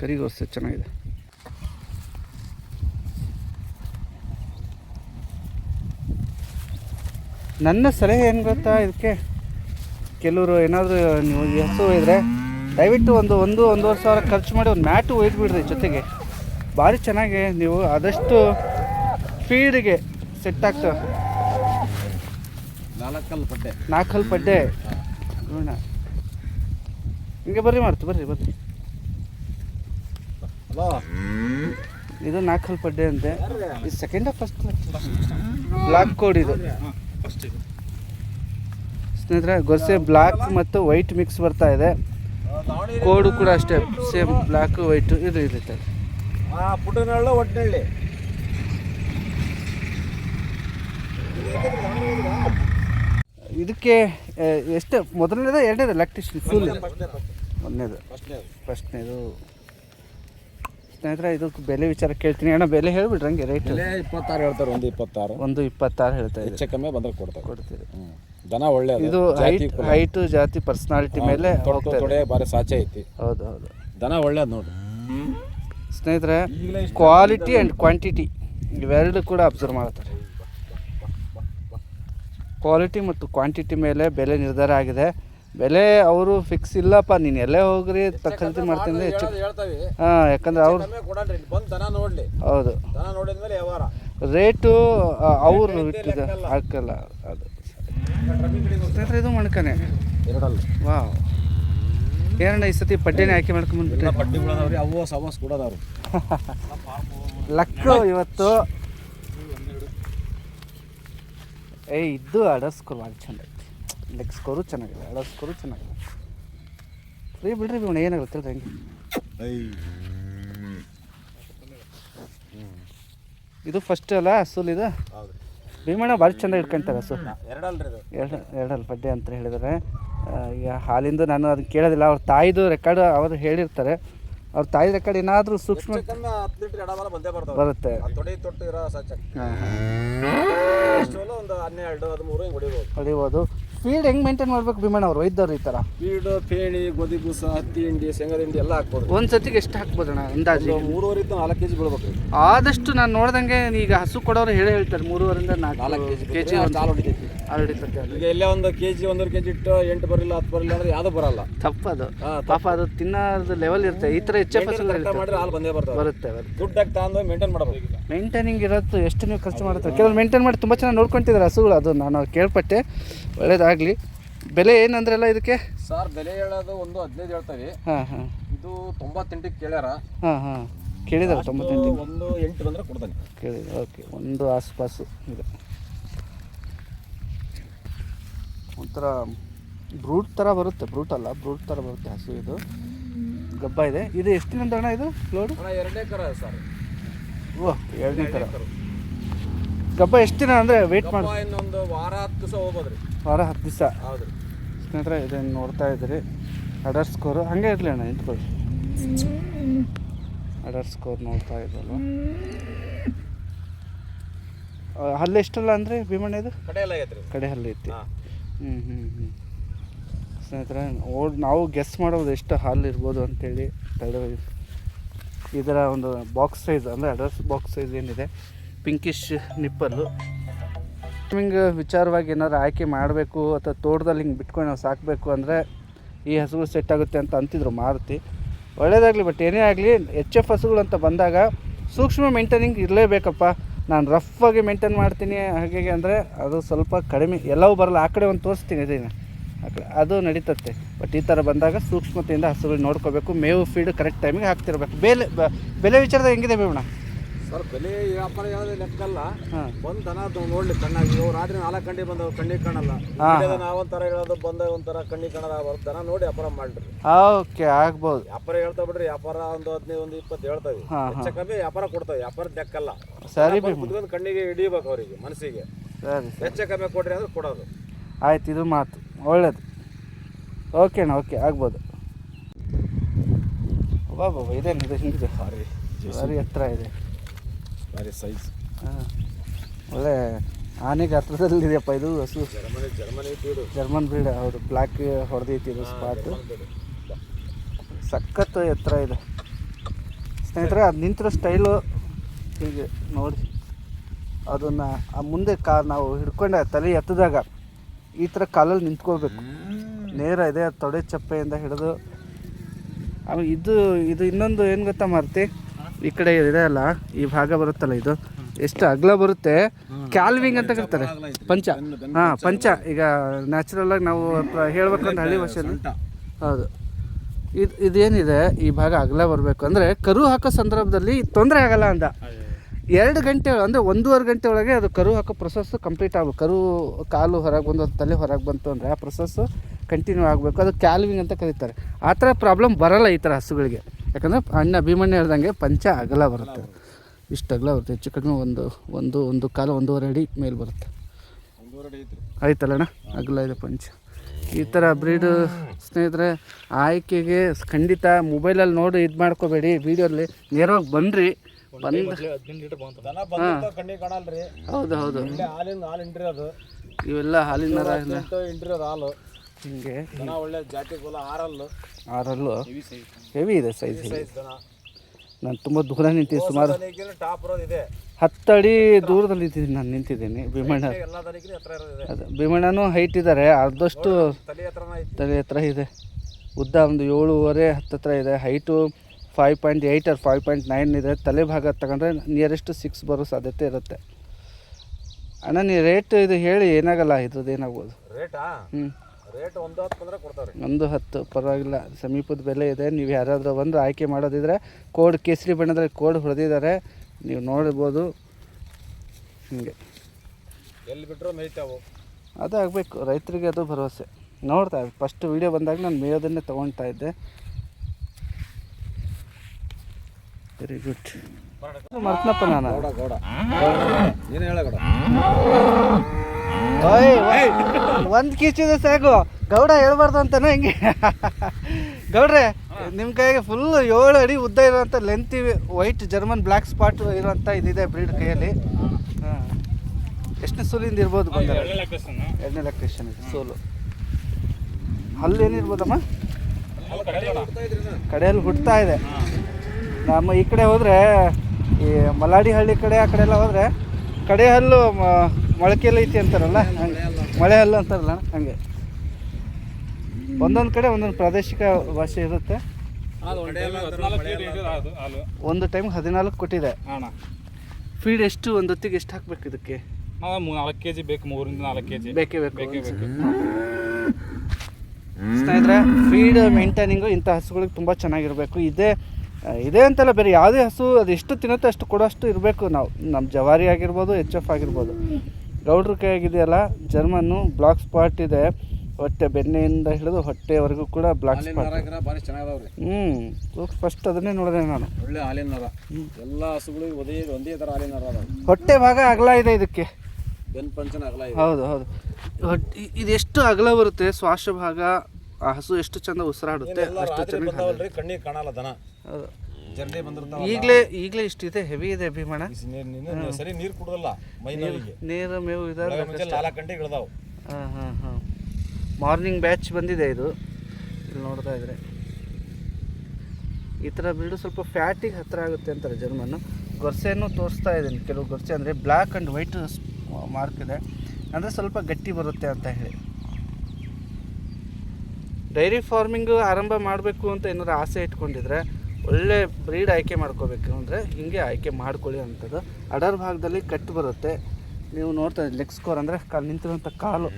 ಕರಿಗೋಸೆ ಚೆನ್ನಾಗಿದೆ. ನನ್ನ ಸಲಹೆ ಏನು ಗೊತ್ತಾ? ಇದಕ್ಕೆ ಕೆಲವರು ಏನಾದರೂ ನೀವು ಹೆಸರು ಹಸು ಇದ್ದರೆ ದಯವಿಟ್ಟು ಒಂದು ಒಂದು ಒಂದೂವರೆ ಸಾವಿರ ಖರ್ಚು ಮಾಡಿ ಒಂದು ಮ್ಯಾಟು ಒಯ್ದುಬಿಡ್ರಿ ಜೊತೆಗೆ. ಭಾರಿ ಚೆನ್ನಾಗಿ ನೀವು ಆದಷ್ಟು ಸ್ಪೀಡಿಗೆ ಸೆಟ್ ಆಗ್ತವೆ ನಾಲ್ಕಲ್ಲಿ ಪಡ್ಡೆ. ನಾಲ್ಕಲ್ಲಿ ಪಡ್ಡೆ. ನೋಡೋಣ. ಹಿಂಗೆ ಬರ್ರಿ ಮಾಡ್ತು ಬರ್ರಿ ಬರ್ರಿ. ಇದು ನಾಲ್ಕಲ್ಲಿ ಪಡ್ಡೆ ಅಂತೆ. ಇದು ಸೆಕೆಂಡ ಫಸ್ಟ್ ಬ್ಲಾಕ್ ಕೋಡ್ ಇದು. ಸ್ನೇಹಿತರೆ ಗೊರ್ಸೆ ಬ್ಲ್ಯಾಕ್ ಮತ್ತು ವೈಟ್ ಮಿಕ್ಸ್ ಬರ್ತಾ ಇದೆ. ಕೋಡು ಕೂಡ ಅಷ್ಟೇ ಸೇಮ್ ಬ್ಲ್ಯಾಕ್ ವೈಟು ಇದು ಇರುತ್ತೆ. ಇದಕ್ಕೆ ಎಷ್ಟೇ ಮೊದಲನೇದ ಎರಡನೇದು ಲ್ಯಾಕ್ಟೇಷನ್ ಫುಲ್ ಮೊದಲನೇದು ಒಂದನೇದು ಫಸ್ಟ್ನೇ ಫಸ್ಟ್ನೇದು ಸ್ನೇಹಿತರೆ ಇದಕ್ಕೆ ಬೆಲೆ ವಿಚಾರ ಕೇಳ್ತೀನಿ. ಅಣ್ಣ ಬೆಲೆ ಹೇಳ್ಬಿಡ್ರಿ ಹಂಗೆ ರೇಟ್ ಬೆಲೆ ಇಪ್ಪತ್ತಾರು ಹೇಳ್ತಾರೆ ಒಂದು ಇಪ್ಪತ್ತಾರು. ಒಂದು ಇಪ್ಪತ್ತಾರು ಹೇಳ್ತಾರೆ ಹೆಚ್ಚು ಕಮ್ಮಿ ಬಂದ್ರೆ ಕೊಡ್ತಾರೆ. ಕೊಡ್ತೀರಿ. ದನ ಒಳ್ಳೆ ಇದು ಹೈಟ್ ಹೈಟು ಜಾತಿ ಪರ್ಸ್ನಾಲಿಟಿ ಮೇಲೆ ತೊಡೆ ಬಾರಿ ಸಾಚೆ ಐತಿ. ಹೌದು ಹೌದು. ದನ ಒಳ್ಳೇದು ನೋಡಿ. ಸ್ನೇಹಿತರೆ ಕ್ವಾಲಿಟಿ ಆ್ಯಂಡ್ ಕ್ವಾಂಟಿಟಿ ಇವೆರಡು ಕೂಡ ಅಬ್ಸರ್ವ್ ಮಾಡ್ತಾರೆ ಕ್ವಾಲಿಟಿ ಮತ್ತು ಕ್ವಾಂಟಿಟಿ ಮೇಲೆ ಬೆಲೆ ನಿರ್ಧಾರ ಆಗಿದೆ. ಬೆಲೆ ಅವರು ಫಿಕ್ಸ್ ಇಲ್ಲಪ್ಪ ನೀನು ಎಲ್ಲೇ ಹೋಗ್ರಿ ತಕ್ಕಂತ ಮಾಡ್ತೀನಿ ಅಂದ್ರೆ ಹೆಚ್ಚು ಹಾಂ ಯಾಕಂದ್ರೆ ಅವ್ರು ಹೌದು. ರೇಟು ಅವರು ಇಟ್ಟಿದೆ ಹಾಕಲ್ಲ ಅದು. ಸ್ನೇಹಿತರೆ ಇದು ಮಣ್ಕನೆ ವಾವ್. ಏನಣ್ಣ ಈ ಸತಿ ಪಡ್ಡೆನೇ ಆಯ್ಕೆ ಪಟ್ಟಿಗಳು ಅವ್ವ ಅವು ಸವಾಸ್ ಕೂಡ ಲಕ್ಕು ಇವತ್ತು. ಏ ಇದ್ದು ಅಡಸ್ಕೊಳ್ಳಿ ಚೆಂದ. ಲೆಗ್ ಸ್ಕೋರು ಚೆನ್ನಾಗಿದೆ ಅಡಸ್ಕೋರು ಚೆನ್ನಾಗಿದೆ. ಫ್ರೀ ಬಿಡ್ರಿ ಇವನು ಏನಾಗುತ್ತೆ ಹೇಳ್ರಿ ಹೆಂಗೆ? ಇದು ಫಸ್ಟ್ ಅಲ್ಲ ಹಸುಲ್ ಇದು? ಹೌದು ಭೀಮಣ್ಣ ಭಾರಿ ಚಂದ ಇಟ್ಕೊಂತಾರೆ ಹಸು ಎರಡಲ್ರಿ ಇದು. ಎರಡು ಎರಡಲ್ ಬಡ್ಡೆ ಅಂತ ಹೇಳಿದ್ದಾರೆ ಈಗ ಹಾಲಿಂದು ನಾನು ಅದನ್ನ ಕೇಳೋದಿಲ್ಲ ಅವ್ರ ತಾಯಿದು ರೆಕಾರ್ಡ್ ಅವರು ಹೇಳಿರ್ತಾರೆ. ಅವ್ರ ತಾಯಿ ರೆಕಾರ್ಡ್ ಏನಾದರೂ ಸೂಕ್ಷ್ಮ ಬರುತ್ತೆ. ಆ ತೊಡೆ ತೊಟ್ಟು ಇರೋ ಸಾಚ. ಹಾಂ ಅಷ್ಟು ಒಂದು ಹನ್ನೆರಡು ಹದಿಮೂರು ಹಿಂಗೆ ಹೊಡಿಬೋದು. ಫೀಲ್ಡ್ ಹೆಂಗ್ ಮೇಂಟೈನ್ ಮಾಡ್ಬೇಕು ಭೀಮಣ್ಣ ಅವ್ರು ವೈದ್ಯರು ಈ ತರ? ಫೀಲ್ಡ್ ಪೇಣಿ ಗೋಧಿ ಬೂಸ ಹತ್ತಿ ಹಿಂಡಿ ಶೇಂಗಾ ಹಿಂಡಿ ಎಲ್ಲ ಹಾಕ್ಬೋದು. ಒಂದ್ ಸತಿಗೆ ಎಷ್ಟು ಹಾಕ್ಬೋದಣ್ಣ ಅಂದಾಜು? ಒಂದು ಇತ್ತು ನಾಲ್ಕು ಕೆಜಿ ಬೀಳ್ಬೇಕು. ರೀ ಆದಷ್ಟು ನಾನು ನೋಡ್ದಂಗೆ ಈಗ ಹಸು ಕೊಡೋರು ಹೇಳಿ ಹೇಳ್ತಾರೆ ಮೂರುವರಿಂದ ನಾಲ್ಕು ನಾಲ್ಕು ಕೆಜಿ ಕೆ ಜಿ ಹಾಲು ಹೊಡಿತೈತಿ. ಅದು. ಈಗ ಎಲ್ಲೇ ಒಂದು ಕೆಜಿ ಒಂದೂವರೆ ಕೆಜಿ ಇಟ್ಟು ಎಂಟು ಬರಲಿಲ್ಲ ಹತ್ತು ಬರಲಿಲ್ಲ ಅಂದ್ರೆ ಯಾವ್ದು ಬರಲ್ಲ. ತಪ್ಪದು. ಪಾಪ ಅದು ತಿನ್ನೋದು ಲೆವೆಲ್ ಇರುತ್ತೆ. ಈ ಥರ ಹೆಚ್ಚೆ ಕರೆಕ್ಟ್ ಮಾಡಿದ್ರೆ ಹಾಲು ಬಂದೇ ಬರ್ತವೆ ಬರುತ್ತೆ ದುಡ್ಡಾಗಿ ತಗೊಂಡು ಮೇಂಟೈನ್ ಮಾಡಬೇಕು ಮೇಂಟೈನಿಂಗ್ ಇರೋದು ಎಷ್ಟು ನೀವು ಖರ್ಚು ಮಾಡ್ತಾರೆ ಕೆಲವರು ಮೇಂಟೈನ್ ಮಾಡಿ ತುಂಬ ಚೆನ್ನಾಗಿ ನೋಡ್ಕೊಂತಿದ್ದಾರೆ ಹಸುಗಳು. ಅದು ನಾನು ಕೇಳ್ಪಟ್ಟೆ. ಒಳ್ಳೇದಾಗಲಿ. ಬೆಲೆ ಏನಂದ್ರಲ್ಲ ಇದಕ್ಕೆ? ಸರ್ ಬೆಲೆ ಹೇಳೋದು ಒಂದು ಹದಿನೈದು ಹೇಳ್ತಾರೆ ಹಾಂ ಹಾಂ. ಇದು ತೊಂಬತ್ತೆಂಟಕ್ಕೆ ಕೇಳ್ಯಾರ. ಹಾಂ ಹಾಂ. ಕೇಳಿದ್ದಾರೆ ತೊಂಬತ್ತೆಂಟು ಒಂದು ಎಂಟು ಬಂದ್ರೆ ಕೊಡ್ತಾನೆ. ಕೇಳಿದ ಓಕೆ ಒಂದು ಆಸ್ಪಾಸು ಇದೆ. ಒಂಥರ ಬ್ರೂಟ್ ಥರ ಬರುತ್ತೆ ಬ್ರೂಟ್ ಅಲ್ಲ ಬ್ರೂಟ್ ಥರ ಬರುತ್ತೆ ಹಸು ಇದು. ಗಬ್ಬ ಇದೆ. ಇದು ಎಷ್ಟು ದಿನದ ಅಣ್ಣ ಇದು ಲೋಡು? ಎರಡನೇ ಕರ ಸರ್. ಓಹ್ ಎರಡನೇ ಥರ ಗಬ್ಬ ಎಷ್ಟು ದಿನ ಅಂದರೆ ವೆಯ್ಟ್ ಮಾಡಿ. ಇನ್ನೊಂದು ವಾರ ಹತ್ತು ದಿವಸ ಹೋಗೋದ್ರಿ. ವಾರ ಹತ್ತು ದಿವಸ? ಹೌದು ಸ್ನೇಹಿತರೆ ಇದನ್ನು ನೋಡ್ತಾ ಇದ್ದೀರಿ ಅಡರ್ ಸ್ಕೋರು ಹಾಗೆ ಇರಲಿ ಅಣ್ಣ ನಿಂತ್ಕೊಳ್ಳಿ. ಅಡರ್ ಸ್ಕೋರ್ ನೋಡ್ತಾ ಇದ್ದಲ್ಲ ಹಲ್ಲು ಎಷ್ಟಲ್ಲ ಅಂದರೆ ಭೀಮಣ್ಣ ಇದು? ಕಡೆ ಹಲ್ಲು ಐತಿ. ಹ್ಞೂ ಹ್ಞೂ ಹ್ಞೂ ಸ್ನೇಹಿತರೆ, ಓಡ್ ನಾವು ಗೆಸ್ ಮಾಡೋದು ಎಷ್ಟು ಹಾಲು ಇರ್ಬೋದು ಅಂತೇಳಿ ಈ ಇದರ ಒಂದು ಬಾಕ್ಸ್ ಸೈಜ್ ಅಂದರೆ ಅಡ್ರೆಸ್ ಬಾಕ್ಸ್ ಸೈಜ್ ಏನಿದೆ. ಪಿಂಕಿಶ್ ನಿಪ್ಪಲ್ಲು ನಿಮ್ಗೆ ವಿಚಾರವಾಗಿ ಏನಾದ್ರು ಆಯ್ಕೆ ಮಾಡಬೇಕು, ಅಥವಾ ತೋಟದಲ್ಲಿ ಹಿಂಗೆ ಬಿಟ್ಕೊಂಡು ನಾವು ಸಾಕಬೇಕು ಅಂದರೆ ಈ ಹಸುಗಳು ಸೆಟ್ ಆಗುತ್ತೆ ಅಂತ ಅಂತಿದ್ರು ಮಾರುತಿ. ಒಳ್ಳೇದಾಗಲಿ ಬಟ್ ಏನೇ ಆಗಲಿ ಎಚ್ ಎಫ್ ಹಸುಗಳು ಅಂತ ಬಂದಾಗ ಸೂಕ್ಷ್ಮ ಮೇಂಟೈನಿಂಗ್ ಇರಲೇಬೇಕಪ್ಪ. ನಾನು ರಫಾಗಿ ಮೇಂಟೈನ್ ಮಾಡ್ತೀನಿ ಹಾಗೆ ಅಂದರೆ ಅದು ಸ್ವಲ್ಪ ಕಡಿಮೆ, ಎಲ್ಲವೂ ಬರಲ್ಲ, ಆ ಕಡೆ ಒಂದು ತೋರಿಸ್ತೀನಿ ಇದೀನಿ. ಆ ಕಡೆ, ಅದು ನಡೀತತ್ತೆ ಬಟ್ ಈ ಥರ ಬಂದಾಗ ಸೂಕ್ಷ್ಮತೆಯಿಂದ ಹಸುಗಳು ನೋಡ್ಕೋಬೇಕು, ಮೇವು ಫೀಡ್ ಕರೆಕ್ಟ್ ಟೈಮಿಗೆ ಹಾಕ್ತಿರ್ಬೇಕು. ಬೆಲೆ ಬೆಲೆ ವಿಚಾರದ ಹೆಂಗಿದೆ ಬೇವಣ ಸರ್ ಬೆಲೆ ವ್ಯಾಪಾರ ಹೇಳೋದೇ ಲೆಕ್ಕಲ್ಲ. ಒಂದ್ ಬಂದ್ ದನ ಅದು ನೋಡ್ಲಿ ಕಣ್ಣಾಗಿ. ಇವು ರಾತ್ರಿ ನಾಲ್ಕು ಗಂಟೆ ಬಂದವು ಕಣ್ಣಿಗೆ ಕಾಣಲ್ಲ. ನಾವೊಂಥರ ಹೇಳೋದು ಬಂದ ಒಂಥರ ಕಣ್ಣಿಗೆ ಕಾಣಲ್ಲ. ಬರುತ್ತೆ ದನ ನೋಡಿ ವ್ಯಾಪಾರ ಮಾಡ್ರಿ. ಓಕೆ ಆಗ್ಬೋದು. ವ್ಯಾಪಾರ ಹೇಳ್ತಾ ಬಿಡ್ರಿ ವ್ಯಾಪಾರ ಒಂದು ಹದಿನೈದು ಒಂದು ಇಪ್ಪತ್ತು ಹೇಳ್ತಾವೆ. ಹೆಚ್ಚ ಕಮ್ಮಿ ವ್ಯಾಪಾರ ಕೊಡ್ತಾವೆ. ವ್ಯಾಪಾರ ಲೆಕ್ಕಲ್ಲ. ಸರಿ ಕುತ್ಕೊಂಡು ಕಣ್ಣಿಗೆ ಹಿಡಿಬೇಕು ಅವರಿಗೆ ಮನಸ್ಸಿಗೆ. ಸರಿ ಹೆಚ್ಚು ಕಮ್ಮಿ ಕೊಡ್ರಿ ಅಂದ್ರೆ ಕೊಡೋದು. ಆಯ್ತು ಇದು ಮಾತು. ಒಳ್ಳೇದು. ಓಕೆ ಅಣ್ಣ ಓಕೆ ಆಗ್ಬೋದು. ಬಾ ಬಾಬಾ ಇದೇನಿದೆ ಹಿಂಗಿದೆ? ಸಾರಿ ಸಾರಿ ಎತ್ತರ ಇದೆ. ಭಾರಿ ಸೈಜ್ ಹಾಂ. ಒಳ್ಳೆ ಆನೆ ಗಾತ್ರದಲ್ಲಿದೆಯಪ್ಪ ಇದು ಹಸು. ಜರ್ಮನಿ ಜರ್ಮನಿ ಬೀಡು ಜರ್ಮನ್ ಬ್ರೀಡ್ ಹೌದು. ಬ್ಲ್ಯಾಕ್ ಹೊಡೆದೈತಿ ಇದು ಸ್ಪಾಟ್ ಸಖತ್ ಎತ್ತರ ಇದೆ. ಸ್ನೇಹಿತರೆ ಅದು ನಿಂತಿರೋ ಸ್ಟೈಲು ಹೀಗೆ ನೋಡಿ. ಅದನ್ನು ಆ ಮುಂದೆ ಕಾ ನಾವು ಹಿಡ್ಕೊಂಡೆ ತಲೆ ಎತ್ತದಾಗ ಈ ಥರ ಕಾಲಲ್ಲಿ ನಿಂತ್ಕೋಬೇಕು ನೇರ ಇದೆ ತೊಡೆ ಚಪ್ಪೆಯಿಂದ ಹಿಡಿದು. ಆಮೇಲೆ ಇದು ಇದು ಇನ್ನೊಂದು ಏನು ಗೊತ್ತಾ ಮಾರ್ತಿ? ಈ ಕಡೆ ಇದೆ ಅಲ್ಲ, ಈ ಭಾಗ ಬರುತ್ತಲ್ಲ ಇದು? ಎಷ್ಟು ಅಗಲ ಬರುತ್ತೆ? ಕ್ಯಾಲ್ವಿಂಗ್ ಅಂತ ಕರೀತಾರೆ. ಪಂಚ. ಹಾಂ, ಪಂಚ. ಈಗ ನ್ಯಾಚುರಲ್ ಆಗಿ ನಾವು ಹೇಳ್ಬೇಕಂದ್ರೆ ಹಳ್ಳಿ ಭಾಷೆಯಲ್ಲಿ. ಹೌದು. ಇದು, ಇದೇನಿದೆ? ಈ ಭಾಗ ಅಗಲ ಬರಬೇಕು ಅಂದರೆ ಕರು ಹಾಕೋ ಸಂದರ್ಭದಲ್ಲಿ ತೊಂದರೆ ಆಗಲ್ಲ ಅಂತ. ಎರಡು ಗಂಟೆ, ಅಂದರೆ ಒಂದೂವರೆ ಗಂಟೆ ಒಳಗೆ ಅದು ಕರು ಹಾಕೋ ಪ್ರೊಸೆಸ್ ಕಂಪ್ಲೀಟ್ ಆಗಬೇಕು ಕರು ಕಾಲು ಹೊರಗೆ ಬಂದು, ತಲೆ ಹೊರಗೆ ಬಂತು ಅಂದರೆ ಆ ಪ್ರೊಸೆಸ್ಸು ಕಂಟಿನ್ಯೂ ಆಗಬೇಕು. ಅದು ಕ್ಯಾಲ್ವಿಂಗ್ ಅಂತ ಕರೀತಾರೆ. ಆ ಥರ ಪ್ರಾಬ್ಲಮ್ ಬರಲ್ಲ ಈ ಥರ ಹಸುಗಳಿಗೆ. ಯಾಕಂದರೆ ಅಣ್ಣ ಭೀಮಣ್ಣ ಹೇಳ್ದಂಗೆ ಪಂಚ ಅಗಲ ಬರುತ್ತೆ. ಇಷ್ಟು ಅಗಲ ಬರುತ್ತೆ. ಹೆಚ್ಚು ಕಡಿಮೆ ಒಂದು ಒಂದು ಒಂದು ಕಾಲು ಒಂದೂವರೆ ಅಡಿ ಮೇಲೆ ಬರುತ್ತೆ. ಆಯ್ತಲ್ಲ ಅಣ್ಣ? ಆಯ್ತಲ್ಲಣ್ಣ ಅಗಲ ಇದೆ ಪಂಚ. ಈ ಥರ ಬ್ರೀಡ್ ಸ್ನೇಹಿತರೆ ಆಯ್ಕೆಗೆ ಖಂಡಿತ ಮೊಬೈಲಲ್ಲಿ ನೋಡಿ ಇದು ಮಾಡ್ಕೋಬೇಡಿ. ವೀಡಿಯೋಲ್ಲಿ ನೇರವಾಗಿ ಬನ್ನಿರಿ ಹೌದು ಹೌದು. ಇವೆಲ್ಲ ಹಾಲಿನ ಹಾಲು. ಹಿಂಗೆ. ಒಳ್ಳೆ ಜಾತಿ ಆರಲ್ಲು ಆರಲ್ಲೂ ಹೆವಿ ಇದೆ ಸೈಜ್ ಸೈಜ್ ದನ. ನಾನು ತುಂಬ ದೂರ ನಿಂತಿದ್ದೆ ಸುಮಾರು ಟಾಪ್ ಇರೋದು ಇದೆ. ಹತ್ತು ಅಡಿ ದೂರದಲ್ಲಿ ಇದ್ದೀನಿ ನಾನು ನಿಂತಿದ್ದೀನಿ ಭೀಮಣ್ಣ ಎಲ್ಲ ಹತ್ರ ಅದು ಭೀಮಣ್ಣನೂ ಹೈಟ್ ಇದ್ದಾರೆ ಅರ್ಧಷ್ಟು ತಲೆ ಹತ್ರ ಇದೆ. ಉದ್ದ ಒಂದು ಏಳುವರೆ ಹತ್ತತ್ರ ಇದೆ. Height five point eight or five point nine ಇದೆ. ತಲೆ ಭಾಗ ತಗೊಂಡ್ರೆ ನಿಯರೆಸ್ಟ್ ಸಿಕ್ಸ್ ಬರೋ ಸಾಧ್ಯತೆ ಇರುತ್ತೆ. ಅಣ್ಣ ನೀ ರೇಟ್ ಇದು ಹೇಳಿ ಏನಾಗಲ್ಲ ಇದ್ರದ್ದು ಏನಾಗ್ಬೋದು? ರೇಟಾ ಹ್ಞೂ ರೇಟ್ ಒಂದು ಹತ್ತು ಬಂದ್ರೆ ಕೊಡ್ತಾವ್ರಿ ಒಂದು ಹತ್ತು ಪರವಾಗಿಲ್ಲ. ಸಮೀಪದ ಬೆಲೆ ಇದೆ. ನೀವು ಯಾರಾದರೂ ಬಂದು ಆಯ್ಕೆ ಮಾಡೋದಿದ್ರೆ ಕೋಡ್ ಕೇಸರಿ ಬಣ್ಣದಲ್ಲಿ ಕೋಡ್ ಹೊಡೆದಿದ್ದಾರೆ. ನೀವು ನೋಡ್ಬೋದು. ಹಿಂಗೆ. ಎಲ್ಲಿ ಬಿಟ್ಟರು ಮೇಯ್ತಾವು. ಅದು ಆಗಬೇಕು ರೈತರಿಗೆ ಅದು ಭರವಸೆ. ನೋಡ್ತಾ ಫಸ್ಟ್ ವೀಡಿಯೋ ಬಂದಾಗ ನಾನು ಮೇಯೋದನ್ನೇ ತೊಗೊಳ್ತಾ ಇದ್ದೆ. ವೆರಿ ಗುಡ್ ಮರ್ತನಪ್ಪ ನಾನು. ಏನು ಹೇಳ ಒಂದು ಕಿಚ್ಚಿದೆ ಸಾಕು. ಗೌಡ ಹೇಳ್ಬಾರ್ದು ಅಂತಾನೆ ಹಿಂಗೆ. ಗೌಡ್ರೆ ನಿಮ್ಮ ಕೈಗೆ ಫುಲ್ ಏಳು ಅಡಿ ಉದ್ದ ಇರುವಂತ lengthy white German black spot ಇರುವಂತ ಇದಿದೆ ಬ್ರೀಡ್ ಕೈಯಲ್ಲಿ. ಎಷ್ಟು ಎಷ್ಟನೇ ಸೂಲಿಂದ ಇರ್ಬೋದು ಬಂದರೆ? ಎರಡನೇ ಲೊಕೇಶನ್ ಇದೆ ಸೋಲು. ಹಲ್ಲು ಏನಿರ್ಬೋದಮ್ಮ ಕಡೆಯಲ್ಲಿ ಹುಟ್ತಾ ಇದೆ. ನಮ್ಮ ಈ ಕಡೆ ಹೋದ್ರೆ ಈ ಮಲಾಡಿ ಹಳ್ಳಿ ಕಡೆ ಆ ಕಡೆ ಎಲ್ಲ ಹೋದ್ರೆ ಕಡೆ ಹಲ್ಲು ಮೊಳಕೆಯಲ್ಲಿ ಐತಿ ಅಂತಾರಲ್ಲ? ಹಂಗೆ ಮಳೆ ಅಲ್ಲ ಅಂತಾರಲ್ಲ ಹಂಗೆ. ಒಂದೊಂದು ಕಡೆ ಒಂದೊಂದು ಪ್ರಾದೇಶಿಕ ಭಾಷೆ ಇರುತ್ತೆ. ಒಂದೇ ಟೈಮ್ ಹದಿನಾಲ್ಕು ಕೊಟ್ಟಿದೆ. ಫೀಡ್ ಎಷ್ಟು ಒಂದೊತ್ತಿಗೆ ಎಷ್ಟು ಹಾಕ್ಬೇಕು ಇದಕ್ಕೆ? ನಾಲ್ಕು ಕೆ ಜಿ ಬೇಕು ಮೂರಿಂದ ನಾಲ್ಕು ಕೆ ಜಿ ಬೇಕೇ ಬೇಕು ಬೇಕೇ. ಬೇಕು ಸ್ನೇಹಿತರೆ ಫೀಡ್ ಮೇಂಟೈನಿಂಗು ಇಂಥ ಹಸುಗಳಿಗೆ ತುಂಬ ಚೆನ್ನಾಗಿರಬೇಕು. ಇದೇ ಇದೇ ಅಂತಲ್ಲ ಬೇರೆ ಯಾವುದೇ ಹಸು ಅದು ಎಷ್ಟು ತಿನ್ನುತ್ತೆ ಅಷ್ಟು ಕೊಡೋಷ್ಟು ಇರಬೇಕು ನಾವು. ನಮ್ಮ ಜವಾರಿ ಆಗಿರ್ಬೋದು ಎಚ್ ಎಫ್ ಆಗಿರ್ಬೋದು. ಗೌಡ್ರ ಕೈಯಾಗಿದೆಯಲ್ಲ ಜರ್ಮನ್ನು ಬ್ಲಾಕ್ ಸ್ಪಾಟ್ ಇದೆ. ಹೊಟ್ಟೆ ಬೆನ್ನೆಯಿಂದ ಹಿಡಿದು ಹೊಟ್ಟೆವರೆಗೂ ಕೂಡ ಬ್ಲಾಕ್ ಸ್ಪಾಟ್ ಹ್ಮ್ ಭಾರಿ ಹ್ಞೂ ಫಸ್ಟ್ ಅದನ್ನೇ ನೋಡಿದೆ ನಾನು. ಒಳ್ಳೆ ಹಾಲಿನ ನರ. ಎಲ್ಲ ಹಸುಗಳು ಒಂದೇ ಒಂದೇ ಥರ ಹಾಲಿನ ನರ ಹೊಟ್ಟೆ ಭಾಗ ಅಗಲ ಇದೆ ಇದಕ್ಕೆ. ಬೆನ್ ಪಂಚನ ಅಗಲ ಇದೆ. ಹೌದು ಹೌದು. ಇದೆಷ್ಟು ಅಗಲ ಬರುತ್ತೆ? ಶ್ವಾಸ ಭಾಗ ಆ ಹಸು ಎಷ್ಟು ಚಂದ ಉಸಿರಾಡುತ್ತೆ ಅಷ್ಟು ಚೆನ್ನಾಗಿ ಕಣ್ಣಿಗೆ ಕಾಣಲ್ಲ ದನ. ಹೌದು. ಜರ್ನಿ ಬಂದಿರ್ತಾವ ಈಗಲೇ ಈಗಲೇ ಇಷ್ಟಿದೆ ಹೆವಿ ಇದೆ ಅಭಿಮಾನ. ಸರಿ ನೀರು ಕುಡ್ದಲ್ಲ ಮೈ ನೋವಿಗೆ ನೀರು ಮೇವು ಇದೆ ಬೆಳಗ್ಗೆ ಮುಂಚೆ ನಾಲ್ಕು ಗಂಟೆಗೆ ಇಳ್ದಾವ್. ಹಾಂ ಹಾಂ ಹಾಂ. ಮಾರ್ನಿಂಗ್ ಬ್ಯಾಚ್ ಬಂದಿದೆ ಇದು. ಇಲ್ಲಿ ನೋಡ್ತಾ ಇದ್ರೆ. ಈ ಥರ ಬ್ರೀಡು ಸ್ವಲ್ಪ ಫ್ಯಾಟಿಗೆ ಹತ್ತಿರ ಆಗುತ್ತೆ ಅಂತಾರೆ ಜರ್ಮನ್ನು. ಗೊರ್ಸೆನೂ ತೋರಿಸ್ತಾ ಇದ್ದೀನಿ. ಕೆಲವು ಗೊರ್ಸೆ ಅಂದರೆ ಬ್ಲ್ಯಾಕ್ ಆ್ಯಂಡ್ ವೈಟ್ ಮಾರ್ಕ್ ಇದೆ. ಅಂದರೆ ಸ್ವಲ್ಪ ಗಟ್ಟಿ ಬರುತ್ತೆ ಅಂತ ಹೇಳಿ. ಡೈರಿ ಫಾರ್ಮಿಂಗು ಆರಂಭ ಮಾಡಬೇಕು ಅಂತ ಏನಾದ್ರು ಆಸೆ ಇಟ್ಕೊಂಡಿದ್ರೆ ಒಳ್ಳೆ ಬ್ರೀಡ್ ಆಯ್ಕೆ ಮಾಡ್ಕೋಬೇಕು ಅಂದರೆ ಹಿಂಗೆ ಆಯ್ಕೆ ಮಾಡ್ಕೊಳ್ಳಿ ಅಂಥದ್ದು ಅಡರ್ ಭಾಗದಲ್ಲಿ ಕಟ್ ಬರುತ್ತೆ. ನೀವು ನೋಡ್ತಾ ಲೆಗ್ ಸ್ಕೋರ್ ಅಂದರೆ ಕಾಲು ನಿಂತಿರುವಂಥ ಕಾಲು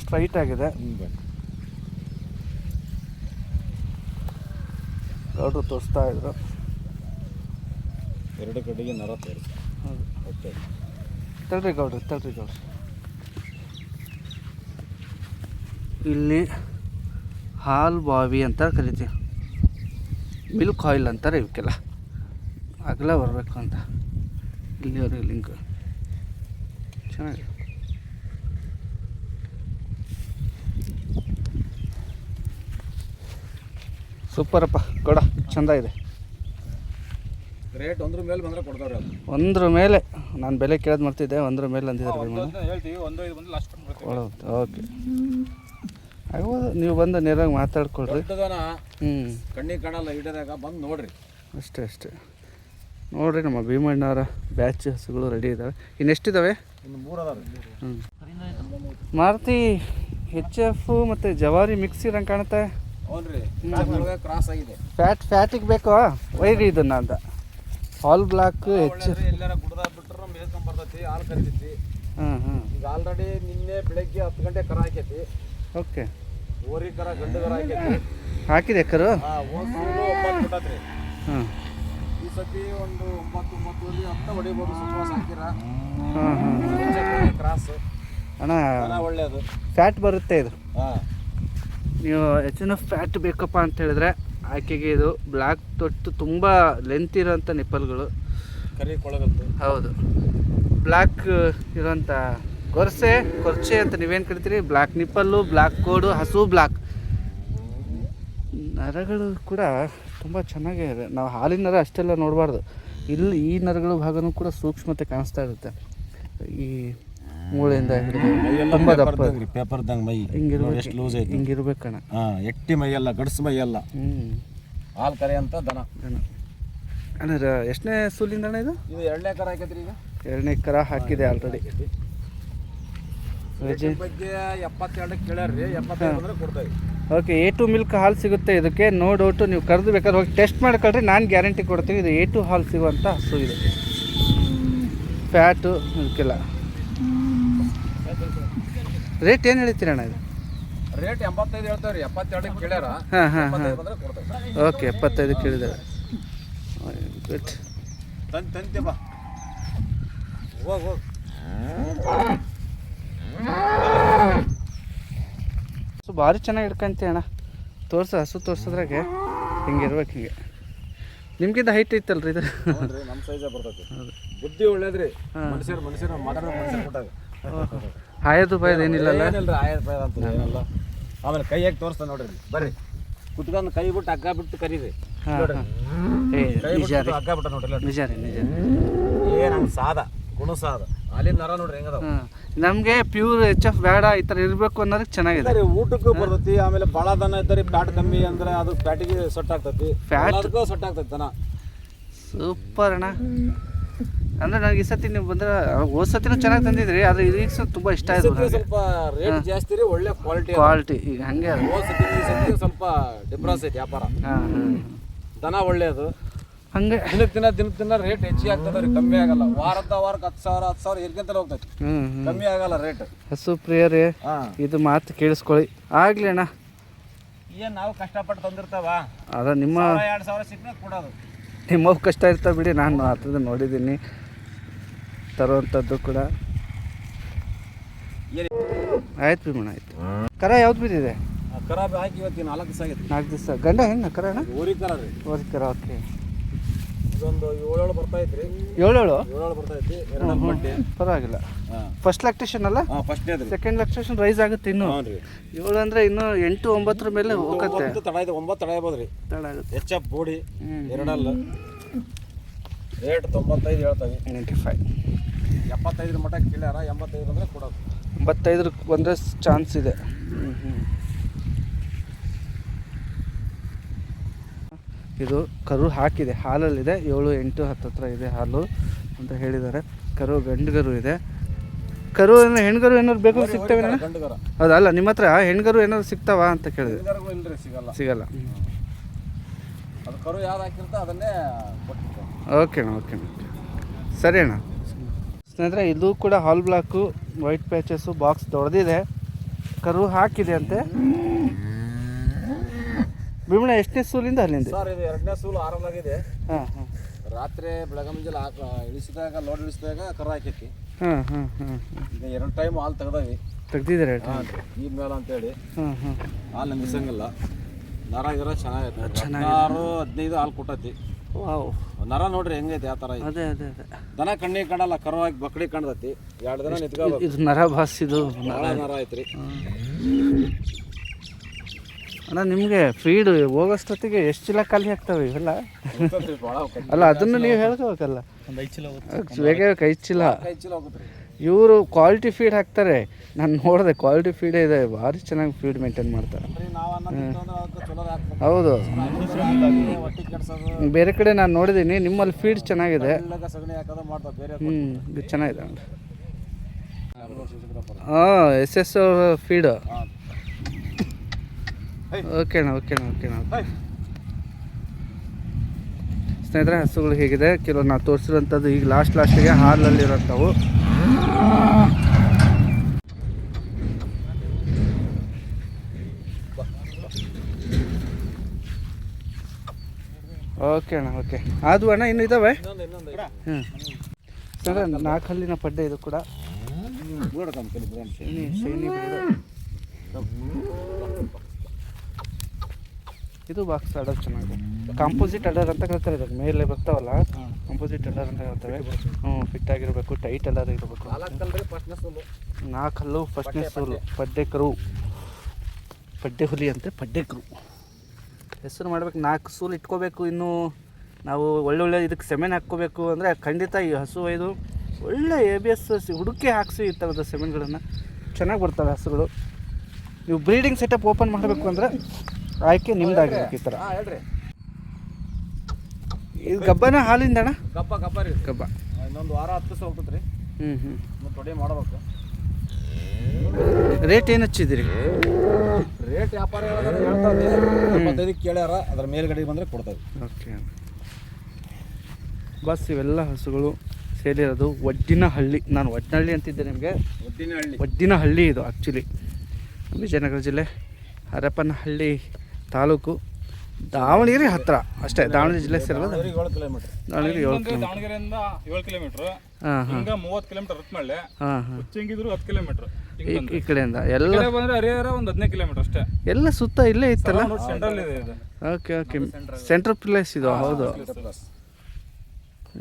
ಸ್ಟ್ರೈಟ್ ಆಗಿದೆ. ಗೌಡ್ರು ತೋರಿಸ್ತಾ ಇದ್ರು. ಎರಡು ಕಡೆಗೆ ನರ ತೋರಿಸಿ ಓಕೆ ತಡ್ರಿ ಗೌಡ್ರಿ ತಡ್ರಿ ಗೌಡ್ರಿ. ಇಲ್ಲಿ ಹಾಲ್ ಬಾವಿ ಅಂತ ಕರಿತೀವಿ. ಮಿಲ್ಕ್ ಆಯಿಲ್ ಅಂತಾರೆ ಇವಕ್ಕೆಲ್ಲ. ಅಗಲ ಬರಬೇಕು ಅಂತ. ಇಲ್ಲಿವರೆಗೆ ಲಿಂಕ್ ಚೆನ್ನಾಗಿ ಸೂಪರಪ್ಪ ಕೊಡ. ಚಂದ ಇದೆ. ರೇಟ್ ಒಂದ್ರ ಮೇಲೆ ಬಂದ್ರೆ ಕೊಡ್ತಾರೆ ಒಂದ್ರ ಮೇಲೆ. ನಾನು ಬೆಲೆ ಕೇಳೋದು ಮಾಡ್ತಿದ್ದೆ ಒಂದ್ರ ಮೇಲೆ ಅಂದಿದ್ದಾರೆ ಓಕೆ. ಆಗ್ಬೋದು ನೀವು ಬಂದು ನೇರಾಗಿ ಮಾತಾಡ್ಕೊಳ್ರಿ. ದೊಡ್ಡದನ ಹ್ಞೂ ಕಣ್ಣಿಗೆ ಕಾಣಲ್ಲ ಹಿಡಿದಾಗ ಬಂದು ನೋಡ್ರಿ. ಅಷ್ಟೇ ಅಷ್ಟೇ. ನೋಡ್ರಿ ನಮ್ಮ ಭೀಮಣ್ಣವರ ಬ್ಯಾಚ್ ಹಸುಗಳು ರೆಡಿ ಇದ್ದಾವೆ ಇನ್ನೆಷ್ಟಿದ್ದಾವೆ ಇನ್ನು ಮೂರು ಹ್ಞೂ ಮಾರುತಿ ಹೆಚ್ ಎಫ್ ಮತ್ತು ಜವಾರಿ ಮಿಕ್ಸ್ ಇರಂಗೆ ಕಾಣುತ್ತೆ? ಕ್ರಾಸ್ ಆಗಿದೆ. ಫ್ಯಾಟ್ ಫ್ಯಾಟಿಗೆ ಬೇಕು? ಒಯ್ರಿ ಇದನ್ನ ಅಂತ. ಹಾಲ್ ಬ್ಲಾಕ್ ಹೆಚ್ ಎಲ್ಲಾರ ಗುಡ್ದಾಗ ಬಿಟ್ರೆ ಮೇಲ್ಕೊಂಡ್ ಬರ್ತೈತಿ ಹಾಲು ಕರಿತೈತಿ. ಹಾಂ ಹಾಂ ಈಗ ಆಲ್ರೆಡಿ ನಿನ್ನೆ ಬೆಳಗ್ಗೆ ಹತ್ತು ಗಂಟೆ ಕರ ಹಾಕೈತಿ. ಓಕೆ ಓರಿ ಕರ ಗಂಡು ಕರ ಹಾಕೈತಿ ಹಾಕಿದೆ ಕರು? ಹಾ ಒಂಬತ್ತು ಬಿಟ್ಟತ್ರಿ. ಹಾಂ. ಈ ಸತಿ ಒಂದು ಒಂಬತ್ತು ಒಂಬತ್ತುವರೆ ಹತ್ತ ಹೊಡಿಬೋದು ಸುಖವಾಸ ಹಾಕಿರ. ಹಾಂ ಹಾಂ ಕ್ರಾಸ್ ಅಣ್ಣ ಒಳ್ಳೆಯದು ಫ್ಯಾಟ್ ಬರುತ್ತೆ ಇದು. ಹಾ. ನೀವು ಹೆಚ್ಚಿನ ಫ್ಯಾಟ್ ಬೇಕಪ್ಪ ಅಂತ ಹೇಳಿದ್ರೆ ಆಕೆಗೆ ಇದು ಬ್ಲ್ಯಾಕ್ ತೊಟ್ಟು ತುಂಬ ಲೆಂತ್ ಇರೋಂಥ ನಿಪ್ಪಲ್ಗಳು. ಕರಿ ಕೊಳಗಂತ ಹೌದು. ಬ್ಲ್ಯಾಕ್ ಇರೋಂಥ ಕೊರ್ಸೆ ಕೊರ್ಚೆ ಅಂತ ನೀವೇನು ಕರಿತೀರಿ? ಬ್ಲ್ಯಾಕ್ ನಿಪ್ಪಲ್ಲು ಬ್ಲ್ಯಾಕ್ ಕೋಡು ಹಸು ಬ್ಲ್ಯಾಕ್ ನರಗಳು ಕೂಡ ತುಂಬ ಚೆನ್ನಾಗೇ ಇದೆ. ನಾವು ಹಾಲಿನ ನರ ಅಷ್ಟೆಲ್ಲ ನೋಡಬಾರ್ದು. ಇಲ್ಲಿ ಈ ನರಗಳ ಭಾಗನೂ ಕೂಡ ಸೂಕ್ಷ್ಮತೆ ಕಾಣಿಸ್ತಾ ಇರುತ್ತೆ. ಈ ಮೂಳೆಯಿಂದ ತುಂಬ ದಪ್ಪ ಪೇಪರ್ ದಂಗ್ ಮೈ. ಹಿಂಗಿರ್ಬೇಕು ಎಷ್ಟು ಲೂಸ್ ಐತಿ ಹಿಂಗಿರ್ಬೇಕಣ್ಣ ಹಾ ಎಟ್ಟಿ ಮೈಯಲ್ಲ ಗಡ್ಸು ಮೈಯಲ್ಲ. ಹ್ಞೂ ಹಾಲು ಕರೆ ಅಂತ ದನ. ದನ. ಅಣ್ಣ ಎಷ್ಟನೇ ಸೂಲಿಂದ ಅಣ್ಣ ಇದು? ಇದು ಎರಡನೇ ಕರ ಹಾಕಿದ್ರಿ ಈಗ. ಎರಡನೇ ಕರ ಹಾಕಿದೆ ಆಲ್ರೆಡಿ ಬಗ್ಗೆ ಎಪ್ಪತ್ತೆರಡಕ್ಕೆ ಕೇಳ್ಯಾರ್ರಿ ಕೊಡ್ತೇವೆ. ಓಕೆ ಎ ಟು ಮಿಲ್ಕ್ ಹಾಲು ಸಿಗುತ್ತೆ ಇದಕ್ಕೆ. ನೋ ಡೌಟು ನೀವು ಕರೆದು ಬೇಕಾದ್ರೆ ಹೋಗಿ ಟೆಸ್ಟ್ ಮಾಡ್ಕೊಳ್ರಿ. ನಾನು ಗ್ಯಾರಂಟಿ ಕೊಡ್ತೀವಿ ಇದು ಎ ಟು ಹಾಲು ಸಿಗುವಂಥ ಹಸು ಇದೆ. ಫ್ಯಾಟು ಇದಕ್ಕೆಲ್ಲ. ರೇಟ್ ಏನು ಹೇಳ್ತೀರಿ ಅಣ್ಣ ಇದು? ರೇಟ್ ಎಂಬತ್ತೈದು ಹೇಳ್ತೇವ್ರಿ ಎಪ್ಪತ್ತೆರಡಕ್ಕೆ ಕೇಳ್ಯಾರ. ಹಾಂ ಹಾಂ ಓಕೆ ಎಪ್ಪತ್ತೈದು ಕೇಳಿದ್ದಾರೆ. ಗುಡ್ ತಂತೆ ಬಾ. ಹೋಗ್ ಹೋಗ್. ಸೊ ಭಾರಿ ಚೆನ್ನಾಗಿ ಹಿಡ್ಕಂತಿ ಅಣ್ಣ. ತೋರ್ಸು ಹಸು ತೋರ್ಸೋದ್ರಾಗೆ ಹಿಂಗೆ ಇರ್ಬೇಕು ಹಿಂಗೆ. ನಿಮ್ಗಿಂತ ಹೈಟ್ ಇತ್ತಲ್ರಿ ಇದು? ನಮ್ಮ ಸೈಜ್ ಬರ್ತೈತಿ. ಬುದ್ಧಿ ಒಳ್ಳೇದ್ರಿ. ಮನುಷ್ಯರು ಮನುಷ್ಯರು ಮಾತಾಡೋ ಮನುಷ್ಯರು ಕೊಟ್ಟಾಗ. ಹಾಯೋದು ಬಾಯೋದು ಏನಿಲ್ಲಲ್ಲ ಏನಿಲ್ಲ ಆಯ್ತು ರೂಪಾಯಿ ಅಂತ ಏನಲ್ಲ. ಆಮೇಲೆ ಕೈ ಹಾಕಿ ತೋರಿಸ್ತಾ ನೋಡ್ರಿ. ಬರ್ರಿ. ಕುತ್ಕೊಂಡು ಕೈ ಬಿಟ್ಟು ಹಗ್ಗ ಬಿಟ್ಟು ಕರೀರಿ. ಕೈ ಬಿಟ್ಟು ಹಗ್ಗ ಬಿಟ್ಟ ನೋಡ್ರಿ ನಿಜ ರೀ ನಿಜ ರೀ. ಏ ನಮ್ಗೆ ಸಾದ. ಗುಣ ಸಾದ. ಅಲ್ಲಿ ನರ ನೋಡ್ರಿ ಹೆಂಗದ ನಮಗೆ ಪ್ಯೂರ್ ಎಚ್ ಎಫ್ ಬೇಡ ಈ ಥರ ಇರಬೇಕು ಅನ್ನೋದಕ್ಕೆ ಚೆನ್ನಾಗಿದೆ. ಊಟಕ್ಕೂ ಬರ್ತೈತಿ ಆಮೇಲೆ ಭಾಳ ದನ ಇದ್ದರೆ ಫ್ಯಾಟ್ ಕಮ್ಮಿ ಅಂದ್ರೆ ಅದು ಫ್ಯಾಟಿಗೆ ಸೆಟ್ ಆಗ್ತೈತಿ. Fat? ಅದಕ್ಕೂ ಸೆಟ್ ಆಗ್ತೈತಿ ದನ. ಸೂಪರ್ ಅಣ್ಣ. ಅಂದ್ರೆ ನನಗೆ ಈ ಸತಿ ನೀವು ಬಂದ್ರೆ ಹೋದ ಸತಿನೂ ಚೆನ್ನಾಗಿ ತಂದಿದ್ರಿ ಆದರೆ ಈಗ ತುಂಬಾ ತುಂಬ ಇಷ್ಟ ಈ ಆಯ್ತು ಸತಿ ಸ್ವಲ್ಪ ರೇಟ್ ಜಾಸ್ತಿ ರೀ ಒಳ್ಳೆ ಕ್ವಾಲಿಟಿ ಕ್ವಾಲಿಟಿ ಈಗ ಹಂಗೆ ಹೋದ ಸತಿ ಈ ಸತಿ ಸ್ವಲ್ಪ ಡಿಫ್ರೆನ್ಸ್ ಐತಿ ವ್ಯಾಪಾರ. ಹಾಂ ದನ ಒಳ್ಳೇದು ಹಂಗೆ. ದಿನಕ್ಕೆ ದಿನ ದಿನಕ್ಕೆ ದಿನ ರೇಟ್ ಹೆಚ್ಚಿಗೆ ಆಗ್ತದ ರೀ ಕಮ್ಮಿ ಆಗಲ್ಲ. ವಾರದ ವಾರಕ್ಕೆ ಹತ್ತು ಸಾವಿರ ಹತ್ತು ಸಾವಿರ ಇರ್ಕೊಂತಲೇ ಹೋಗ್ತೈತಿ. ಕಮ್ಮಿ ಆಗಲ್ಲ ರೇಟ್ ಹಸು ಪ್ರಿಯರೇ ಇದು ಮಾತು ಕೇಳಿಸ್ಕೊಳ್ಳಿ. ಆಗಲಿ ಅಣ್ಣ. ಏನು ನಾವು ಕಷ್ಟಪಟ್ಟು ತಂದಿರ್ತಾವ? ಅದ ನಿಮ್ಮ ಎರಡು ಸಾವಿರ ಸಿಕ್ಕರೆ ಕೊಡೋದು. ನಿಮ್ಮ ಕಷ್ಟ ಇರ್ತಾವೆ ಬಿಡಿ ನಾನು ಹತ್ರದ ನೋಡಿದ್ದೀನಿ. ತರುವಂಥದ್ದು ಕೂಡ. ಆಯ್ತು ಭೀಮಣ್ಣ ಆಯ್ತು. ಕರ ಯಾವ್ದು ಬಿದ್ದಿದೆ? ಕರ ಹಾಕಿ ಇವತ್ತು ನಾಲ್ಕು ದಿವಸ ಆಗೈತಿ. ನಾಲ್ಕು ದಿವಸ. ಗಂಡ ಹೆಣ್ಣು ಕರ ಅಣ್ಣ? ಓರಿ ಕರ ರೀ. ಓರಿ ಕರ ಓಕೆ ಇದೊಂದು ಏಳೇಳು ಬರ್ತಾ ಐತ್ರಿ ಏಳೇಳು? ಏಳೇಳು ಬರ್ತಾ ಐತಿ ಎರಡು ಬಡ್ಡಿ ಪರವಾಗಿಲ್ಲ. ಫಸ್ಟ್ ಲ್ಯಾಕ್ಟೇಷನ್ ಅಲ್ಲ? ಫಸ್ಟ್ ಸೆಕೆಂಡ್ ಲ್ಯಾಕ್ಟೇಷನ್ ರೈಸ್ ಆಗುತ್ತೆ ಇನ್ನು. ಹ್ಞೂ ರೀ. ಏಳು ಅಂದರೆ ಇನ್ನೂ ಎಂಟು ಒಂಬತ್ತರ ಮೇಲೆ ಹೋಗುತ್ತೆ. ಒಂಬತ್ತು ತಡ ಇದೆ ಒಂಬತ್ತು ತಡ ಇರ್ಬೋದು ರೀ. ತಡ ಆಗುತ್ತೆ. ಎಚ್ ಎಫ್ ಬೋಡಿ ಎರಡಲ್ಲ. ರೇಟ್ ತೊಂಬತ್ತೈದು ಹೇಳ್ತಾವೆ ನೈಂಟಿ ಫೈವ್ ಎಪ್ಪತ್ತೈದರ ಮಟ್ಟ ಕೇಳ್ಯಾರ ಎಂಬತ್ತೈದು ಅಂದ್ರೆ ಕೊಡೋದು. ಒಂಬತ್ತೈದರ ಬಂದರೆ ಚಾನ್ಸ್ ಇದೆ. ಹ್ಞೂ ಹ್ಞೂ ಇದು ಕರು ಹಾಕಿದೆ ಹಾಲಲ್ಲಿದೆ ಏಳು ಎಂಟು ಹತ್ತು ಹತ್ರ ಇದೆ ಹಾಲು ಅಂತ ಹೇಳಿದ್ದಾರೆ. ಕರು ಗಂಡುಗರು ಇದೆ. ಕರು ಏನೋ ಹೆಣ್ಗರು ಏನಾದ್ರು ಬೇಕು ಸಿಗ್ತವೆ ಅದಲ್ಲ ಹೌದಲ್ಲ ನಿಮ್ಮ ಹತ್ರ ಹೆಣ್ಗರು ಏನಾದ್ರು ಸಿಗ್ತಾವ ಅಂತ ಕೇಳಿದೆ. ಸಿಗಲ್ಲ. ಸಿಗಲ್ಲ. ಕರು ಹಾಕಿರ್ತ ಅದನ್ನೇ ಓಕೆ ಅಣ್ಣ ಓಕೆ ಸರಿ ಅಣ್ಣ. ಸ್ನೇಹಿತರೆ ಇದು ಕೂಡ half black white patches box ದೊಡ್ದಿದೆ. ಕರು ಹಾಕಿದೆ ಅಂತೆ. ಭೀಮಣ್ಣ ಎಷ್ಟನೇ ಸೂಲಿಂದ ಅಲ್ಲಿಂದ? ಸರ್ ಇದು ಎರಡನೇ ಸೂಲು ಆರಾಮಾಗಿದೆ ಹಾಂ ಹಾಂ. ರಾತ್ರಿ ಬೆಳಗ್ಗೆ ಮುಂಜಾನೆ ಹಾಕ ಇಳಿಸಿದಾಗ ಲೋಡ್ ಇಳಿಸಿದಾಗ ಕರ ಹಾಕೈತಿ ಹಾಂ ಹಾಂ ಹಾಂ ಈಗ ಎರಡು ಟೈಮ್ ಹಾಲು ತೆಗ್ದಾವಿ ತೆಗ್ದಿದ್ದಾರೆ ಹಾಂ ಈ ಮೇಲೆ ಅಂತೇಳಿ. ಹಾಂ ಹಾಂ. ಹಾಲು ಮಿಸಂಗಿಲ್ಲ ನರ ಗಿರ ಚೆನ್ನಾಗೈತೆ. ಚೆನ್ನಾಗಿ ಹದಿನಾರು ಹದಿನೈದು ಹಾಲು ಕೊಟ್ಟೈತಿ. ಓ ನರ ನೋಡ್ರಿ ಹೆಂಗೈತಿ ಆ ಥರ. ಅದೇ ಅದೇ ಅದೇ. ದನ ಕಣ್ಣಿಗೆ ಕಾಣಲ್ಲ ಕರವಾಗಿ ಬಕ್ಡಿ ಕಾಣ್ತೈತಿ. ಎರಡು ದಿನ ನಿಂತ್ಕೋಬೇಕು. ಇದು ನರ ಬಾಸ್ ಇದು ನರ ಐತ್ರಿ. ಅಣ್ಣ, ನಿಮಗೆ ಫೀಡ್ ಹೋಗೋಷ್ಟೊತ್ತಿಗೆ ಎಷ್ಟು ಚೀಲ ಖಾಲಿ ಆಗ್ತಾವೆ ಇವೆಲ್ಲ. ಅಲ್ಲ, ಅದನ್ನು ನೀವು ಹೇಳ್ಕೋಬೇಕಲ್ಲ. ಒಂದು ಐದು ಚೀಲ. ಬೇಗ ಇವರು ಕ್ವಾಲಿಟಿ ಫೀಡ್ ಹಾಕ್ತಾರೆ. ನಾನು ನೋಡಿದೆ ಕ್ವಾಲಿಟಿ ಫೀಡೇ ಇದೆ, ಭಾರಿ ಚೆನ್ನಾಗಿ ಫೀಡ್ ಮೇಂಟೈನ್ ಮಾಡ್ತಾರೆ. ಹೌದು. ಬೇರೆ ಕಡೆ ನಾನು ನೋಡಿದ್ದೀನಿ ನಿಮ್ಮಲ್ಲಿ ಫೀಡ್ ಚೆನ್ನಾಗಿದೆ. ಹ್ಞೂ ಚೆನ್ನಾಗಿದೆ ಹಾಂ ಎಸ್ ಎಸ್ ಫೀಡು ಓಕೆ ಅಣ್ಣ ಓಕೆ ಅಣ್ಣ ಓಕೆ ಅಣ್ಣ. ಸ್ನೇಹಿತರೆ ಹಸುಗಳು ಹೇಗಿದೆ? ಕೆಲವು ನಾವು ತೋರಿಸಿರೋಂಥದ್ದು ಈಗ ಲಾಸ್ಟ್ ಲಾಸ್ಟಿಗೆ ಹಾಲಲ್ಲಿರೋಂಥವು ಓಕೆ ಅಣ್ಣ ಓಕೆ ಅದು ಅಣ್ಣ ಇನ್ನು ಇದ್ದಾವೆ ಹ್ಞೂ ಸರ್ ನಾಲ್ಕು ಹಲ್ಲಿನ ಪಡ್ಡೆ ಇದು ಕೂಡ ಬಿಡು ಕಮ್ಮಿ ಕಲಿ ಬಿಡು ಶೈನಿ ಶೈನಿ ಬ್ರೀಡು. ಇದು ಬಾಕ್ಸ್ ಅಡರ್ ಚೆನ್ನಾಗಿ. ಕಾಂಪೋಸಿಟ್ ಅಡರ್ ಅಂತ ಕರೀತಾರೆ ಇದಕ್ಕೆ ಮೇಲೆ ಬರ್ತಾವಲ್ಲ? ಕಾಂಪೋಸಿಟ್ ಅಡರ್ ಅಂತ ಹೇಳ್ತೇವೆ ಹ್ಞೂ ಫಿಟ್ ಆಗಿರಬೇಕು ಟೈಟ್ ಅಡರ್ ಇರಬೇಕು ನಾಲ್ಕಲ್ಲು ಫಸ್ಟ್ನೇ ಸೂಲು ಪಡ್ಡೆ ಕರು. ಪಡ್ಡೆ ಹುಲಿ ಅಂತೆ ಪಡ್ಡೆ ಕರು. ಹೆಸರು ಮಾಡ್ಬೇಕು ನಾಲ್ಕು ಸೂಲು ಇಟ್ಕೋಬೇಕು ಇನ್ನೂ. ನಾವು ಒಳ್ಳೊಳ್ಳೆ ಇದಕ್ಕೆ ಸೆಮೆನ್ ಹಾಕ್ಕೋಬೇಕು ಅಂದರೆ ಖಂಡಿತ ಈ ಹಸು ಇದು ಒಳ್ಳೆ ಎ ಬಿ ಎಸ್ ಹುಡುಕಿ ಹಾಕ್ಸಿ ಈ ಥರದ ಸೆಮೆನ್ಗಳನ್ನು ಚೆನ್ನಾಗಿ ಬರ್ತವೆ ಹಸುಗಳು. ನೀವು ಬ್ರೀಡಿಂಗ್ ಸೆಟಪ್ ಓಪನ್ ಮಾಡಬೇಕು ಅಂದರೆ ಆಯ್ಕೆ ನಿಮ್ದಾಗಿರ್ಬೇಕು ಈ ಥರ ಹಾಂ ಹೇಳ್ರಿ. ಇದು ಗಬ್ಬನ ಹಾಲಿಂದ ಅಣ್ಣ ಗಬ್ಬ ಗಬ್ಬ ರೀ. ಗಬ್ಬ. ಇನ್ನೊಂದು ವಾರ ಹತ್ತು ದಿವಸ ಹೋಗ್ತೈತೆ ರೀ ಹ್ಞೂ ಹ್ಞೂ ಮತ್ತು ತೊಡೆ ಮಾಡ್ಬೇಕು. ರೇಟ್ ಏನು ಹಚ್ಚಿದ್ರಿ ರೇಟ್ ವ್ಯಾಪಾರ ಹೇಳೋದ್ರೆ ಹೇಳ್ತಾವೆ ಇಪ್ಪತ್ತೈದಕ್ಕೆ ಕೇಳ್ಯಾರ ಅದ್ರ ಮೇಲ್ಗಡೆ ಬಂದರೆ ಕೊಡ್ತೇವೆ. ಓಕೆ. ಬಸ್ ಇವೆಲ್ಲ ಹಸುಗಳು ಸೇರಿರೋದು ಒಡ್ಡಿನ ಹಳ್ಳಿ ನಾನು ಒಡ್ನಹಳ್ಳಿ ಅಂತಿದ್ದೆ ನಿಮಗೆ. ಒಡ್ಡಿನ ಹಳ್ಳಿ ಒಡ್ಡಿನ ಹಳ್ಳಿ ಇದು ಆ್ಯಕ್ಚುಲಿ ವಿಜಯನಗರ ಜಿಲ್ಲೆ ಹರಪನಹಳ್ಳಿ ತಾಲೂಕು ದಾವಣಗೆರೆ ಹತ್ತಿರ ಅಷ್ಟೇ ದಾವಣಗೆರೆ ಜಿಲ್ಲೆ ಕಿಲೋಮೀಟ್ರ್ ದಾವಣಗೆರೆ ಏಳು ದಾವಣಗೆರೆಯಿಂದ ಏಳು ಕಿಲೋಮೀಟ್ರ್ ಹಿಂಗ ಮೂವತ್ತು ಕಿಲೋಮೀಟರ್ ರತ್ಮಳ್ಳಿ ಹುಚ್ಚಂಗಿದ್ರು ಹತ್ತು ಕಿಲೋಮೀಟರ್ ಈ ಕಡೆಯಿಂದ. ಎಲ್ಲ ಬಂದ್ರೆ ಹರಿಹರ ಒಂದು ಹದಿನೈದು ಕಿಲೋಮೀಟರ್ ಅಷ್ಟೇ. ಎಲ್ಲ ಸುತ್ತ ಇಲ್ಲೇ ಇತ್ತಲ್ಲ? ಸೆಂಟ್ರಲ್ ಇದೆ ಇದು. ಓಕೆ ಓಕೆ ಸೆಂಟ್ರಲ್ ಪ್ಲೇಸ್ ಇದು ಹೌದು.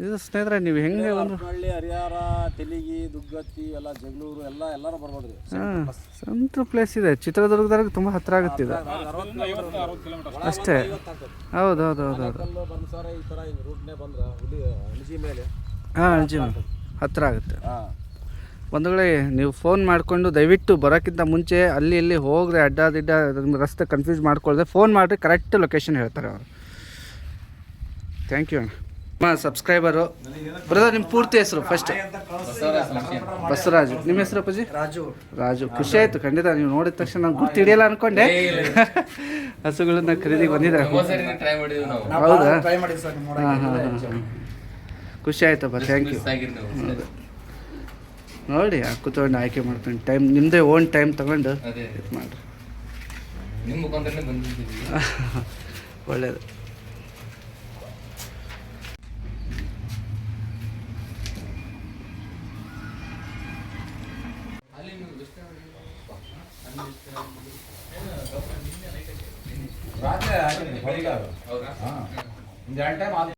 ಇದು ಸ್ನೇಹಿತರೆ ನೀವು ಹೆಂಗೆ ಒಂದು ಹಳ್ಳಿ ಹರಿಹರ ತೆಲಿಗಿ ದುಗ್ಗತ್ತಿ ಎಲ್ಲ ಜಗಳೂರು ಎಲ್ಲ ಎಲ್ಲರೂ ಬರ್ಬೋದು ರೀ ಹಾಂ ಸೆಂಟ್ರ್ ಪ್ಲೇಸ್ ಇದೆ. ಚಿತ್ರದುರ್ಗದಾಗ ತುಂಬ ಹತ್ತಿರ ಆಗುತ್ತೆ ಇದು. ಅಷ್ಟೇ. ಹೌದು ಹೌದು ಹೌದು ಹೌದು. ಕಲ್ಲು ಈ ಥರ ಹಿಂಗೆ ರೂಟ್ನೇ ಬಂದ್ರೆ ಹುಲಿ ಅಣಜಿ ಮೇಲೆ ಹಾಂ ಜೀವ ಹತ್ತಿರ ಆಗುತ್ತೆ. ಬಂಧುಗಳೇ ನೀವು ಫೋನ್ ಮಾಡಿಕೊಂಡು ದಯವಿಟ್ಟು ಬರೋಕ್ಕಿಂತ ಮುಂಚೆ ಅಲ್ಲಿ ಇಲ್ಲಿ ಹೋಗ್ರೆ ಅಡ್ಡಾದಿಡ್ಡ ರಸ್ತೆ ಕನ್ಫ್ಯೂಸ್ ಮಾಡ್ಕೊಳ್ಳದೆ ಫೋನ್ ಮಾಡಿರಿ ಕರೆಕ್ಟ್ ಲೊಕೇಶನ್ ಹೇಳ್ತಾರೆ ಅವರು. ಥ್ಯಾಂಕ್ ಯು ಅಣ್ಣ. ನಮ್ಮ ಸಬ್ಸ್ಕ್ರೈಬರು? ಬ್ರದರ್ ನಿಮ್ಮ ಪೂರ್ತಿ ಹೆಸರು ಫಸ್ಟ್ ಬಸವರಾಜು. ನಿಮ್ಮ ಹೆಸರು ಅಪ್ಪಾಜಿ? ರಾಜು. ರಾಜು. ಖುಷಿ ಆಯಿತು ಖಂಡಿತ. ನೀವು ನೋಡಿದ ತಕ್ಷಣ ನಾನು ಗುರ್ತು ಹಿಡಿಯಲ್ಲ ಅನ್ಕೊಂಡೆ. ಹಸುಗಳನ್ನ ಖರೀದಿಗೆ ಬಂದಿದ್ದಾರೆ. ಟ್ರೈ ಮಾಡಿದ್ವಿ ನಾವು. ಹೌದಾ? ಟ್ರೈ ಮಾಡಿದ್ವಿ ಸರ್ ಹಾಂ ಹಾಂ ಹಾಂ ಖುಷಿ ಆಯ್ತಪ್ಪ ಥ್ಯಾಂಕ್ ಯು ನೋಡಿ ಆ ಕೂತ್ಕೊಂಡು ಆಯ್ಕೆ ಮಾಡ್ತೀನಿ. ಟೈಮ್ ನಿಮ್ಮದೇ ಓನ್ ಟೈಮ್ ತಗೊಂಡು ಇದು ಮಾಡಿರಿ. ನಿಮ್ಮ ಮುಖಾಂತರನೇ ಬಂದಿದ್ದೀವಿ. ಒಳ್ಳೇದು. ರಾತ್ರಿ ಆಗಿಲ್ಲ, ಬೆಳಿಗ್ಗೆ ಅದು. ಹೌದಾ ಹಾಂ ಒಂದು ಎರಡು ಟೈಮ್ ಆದ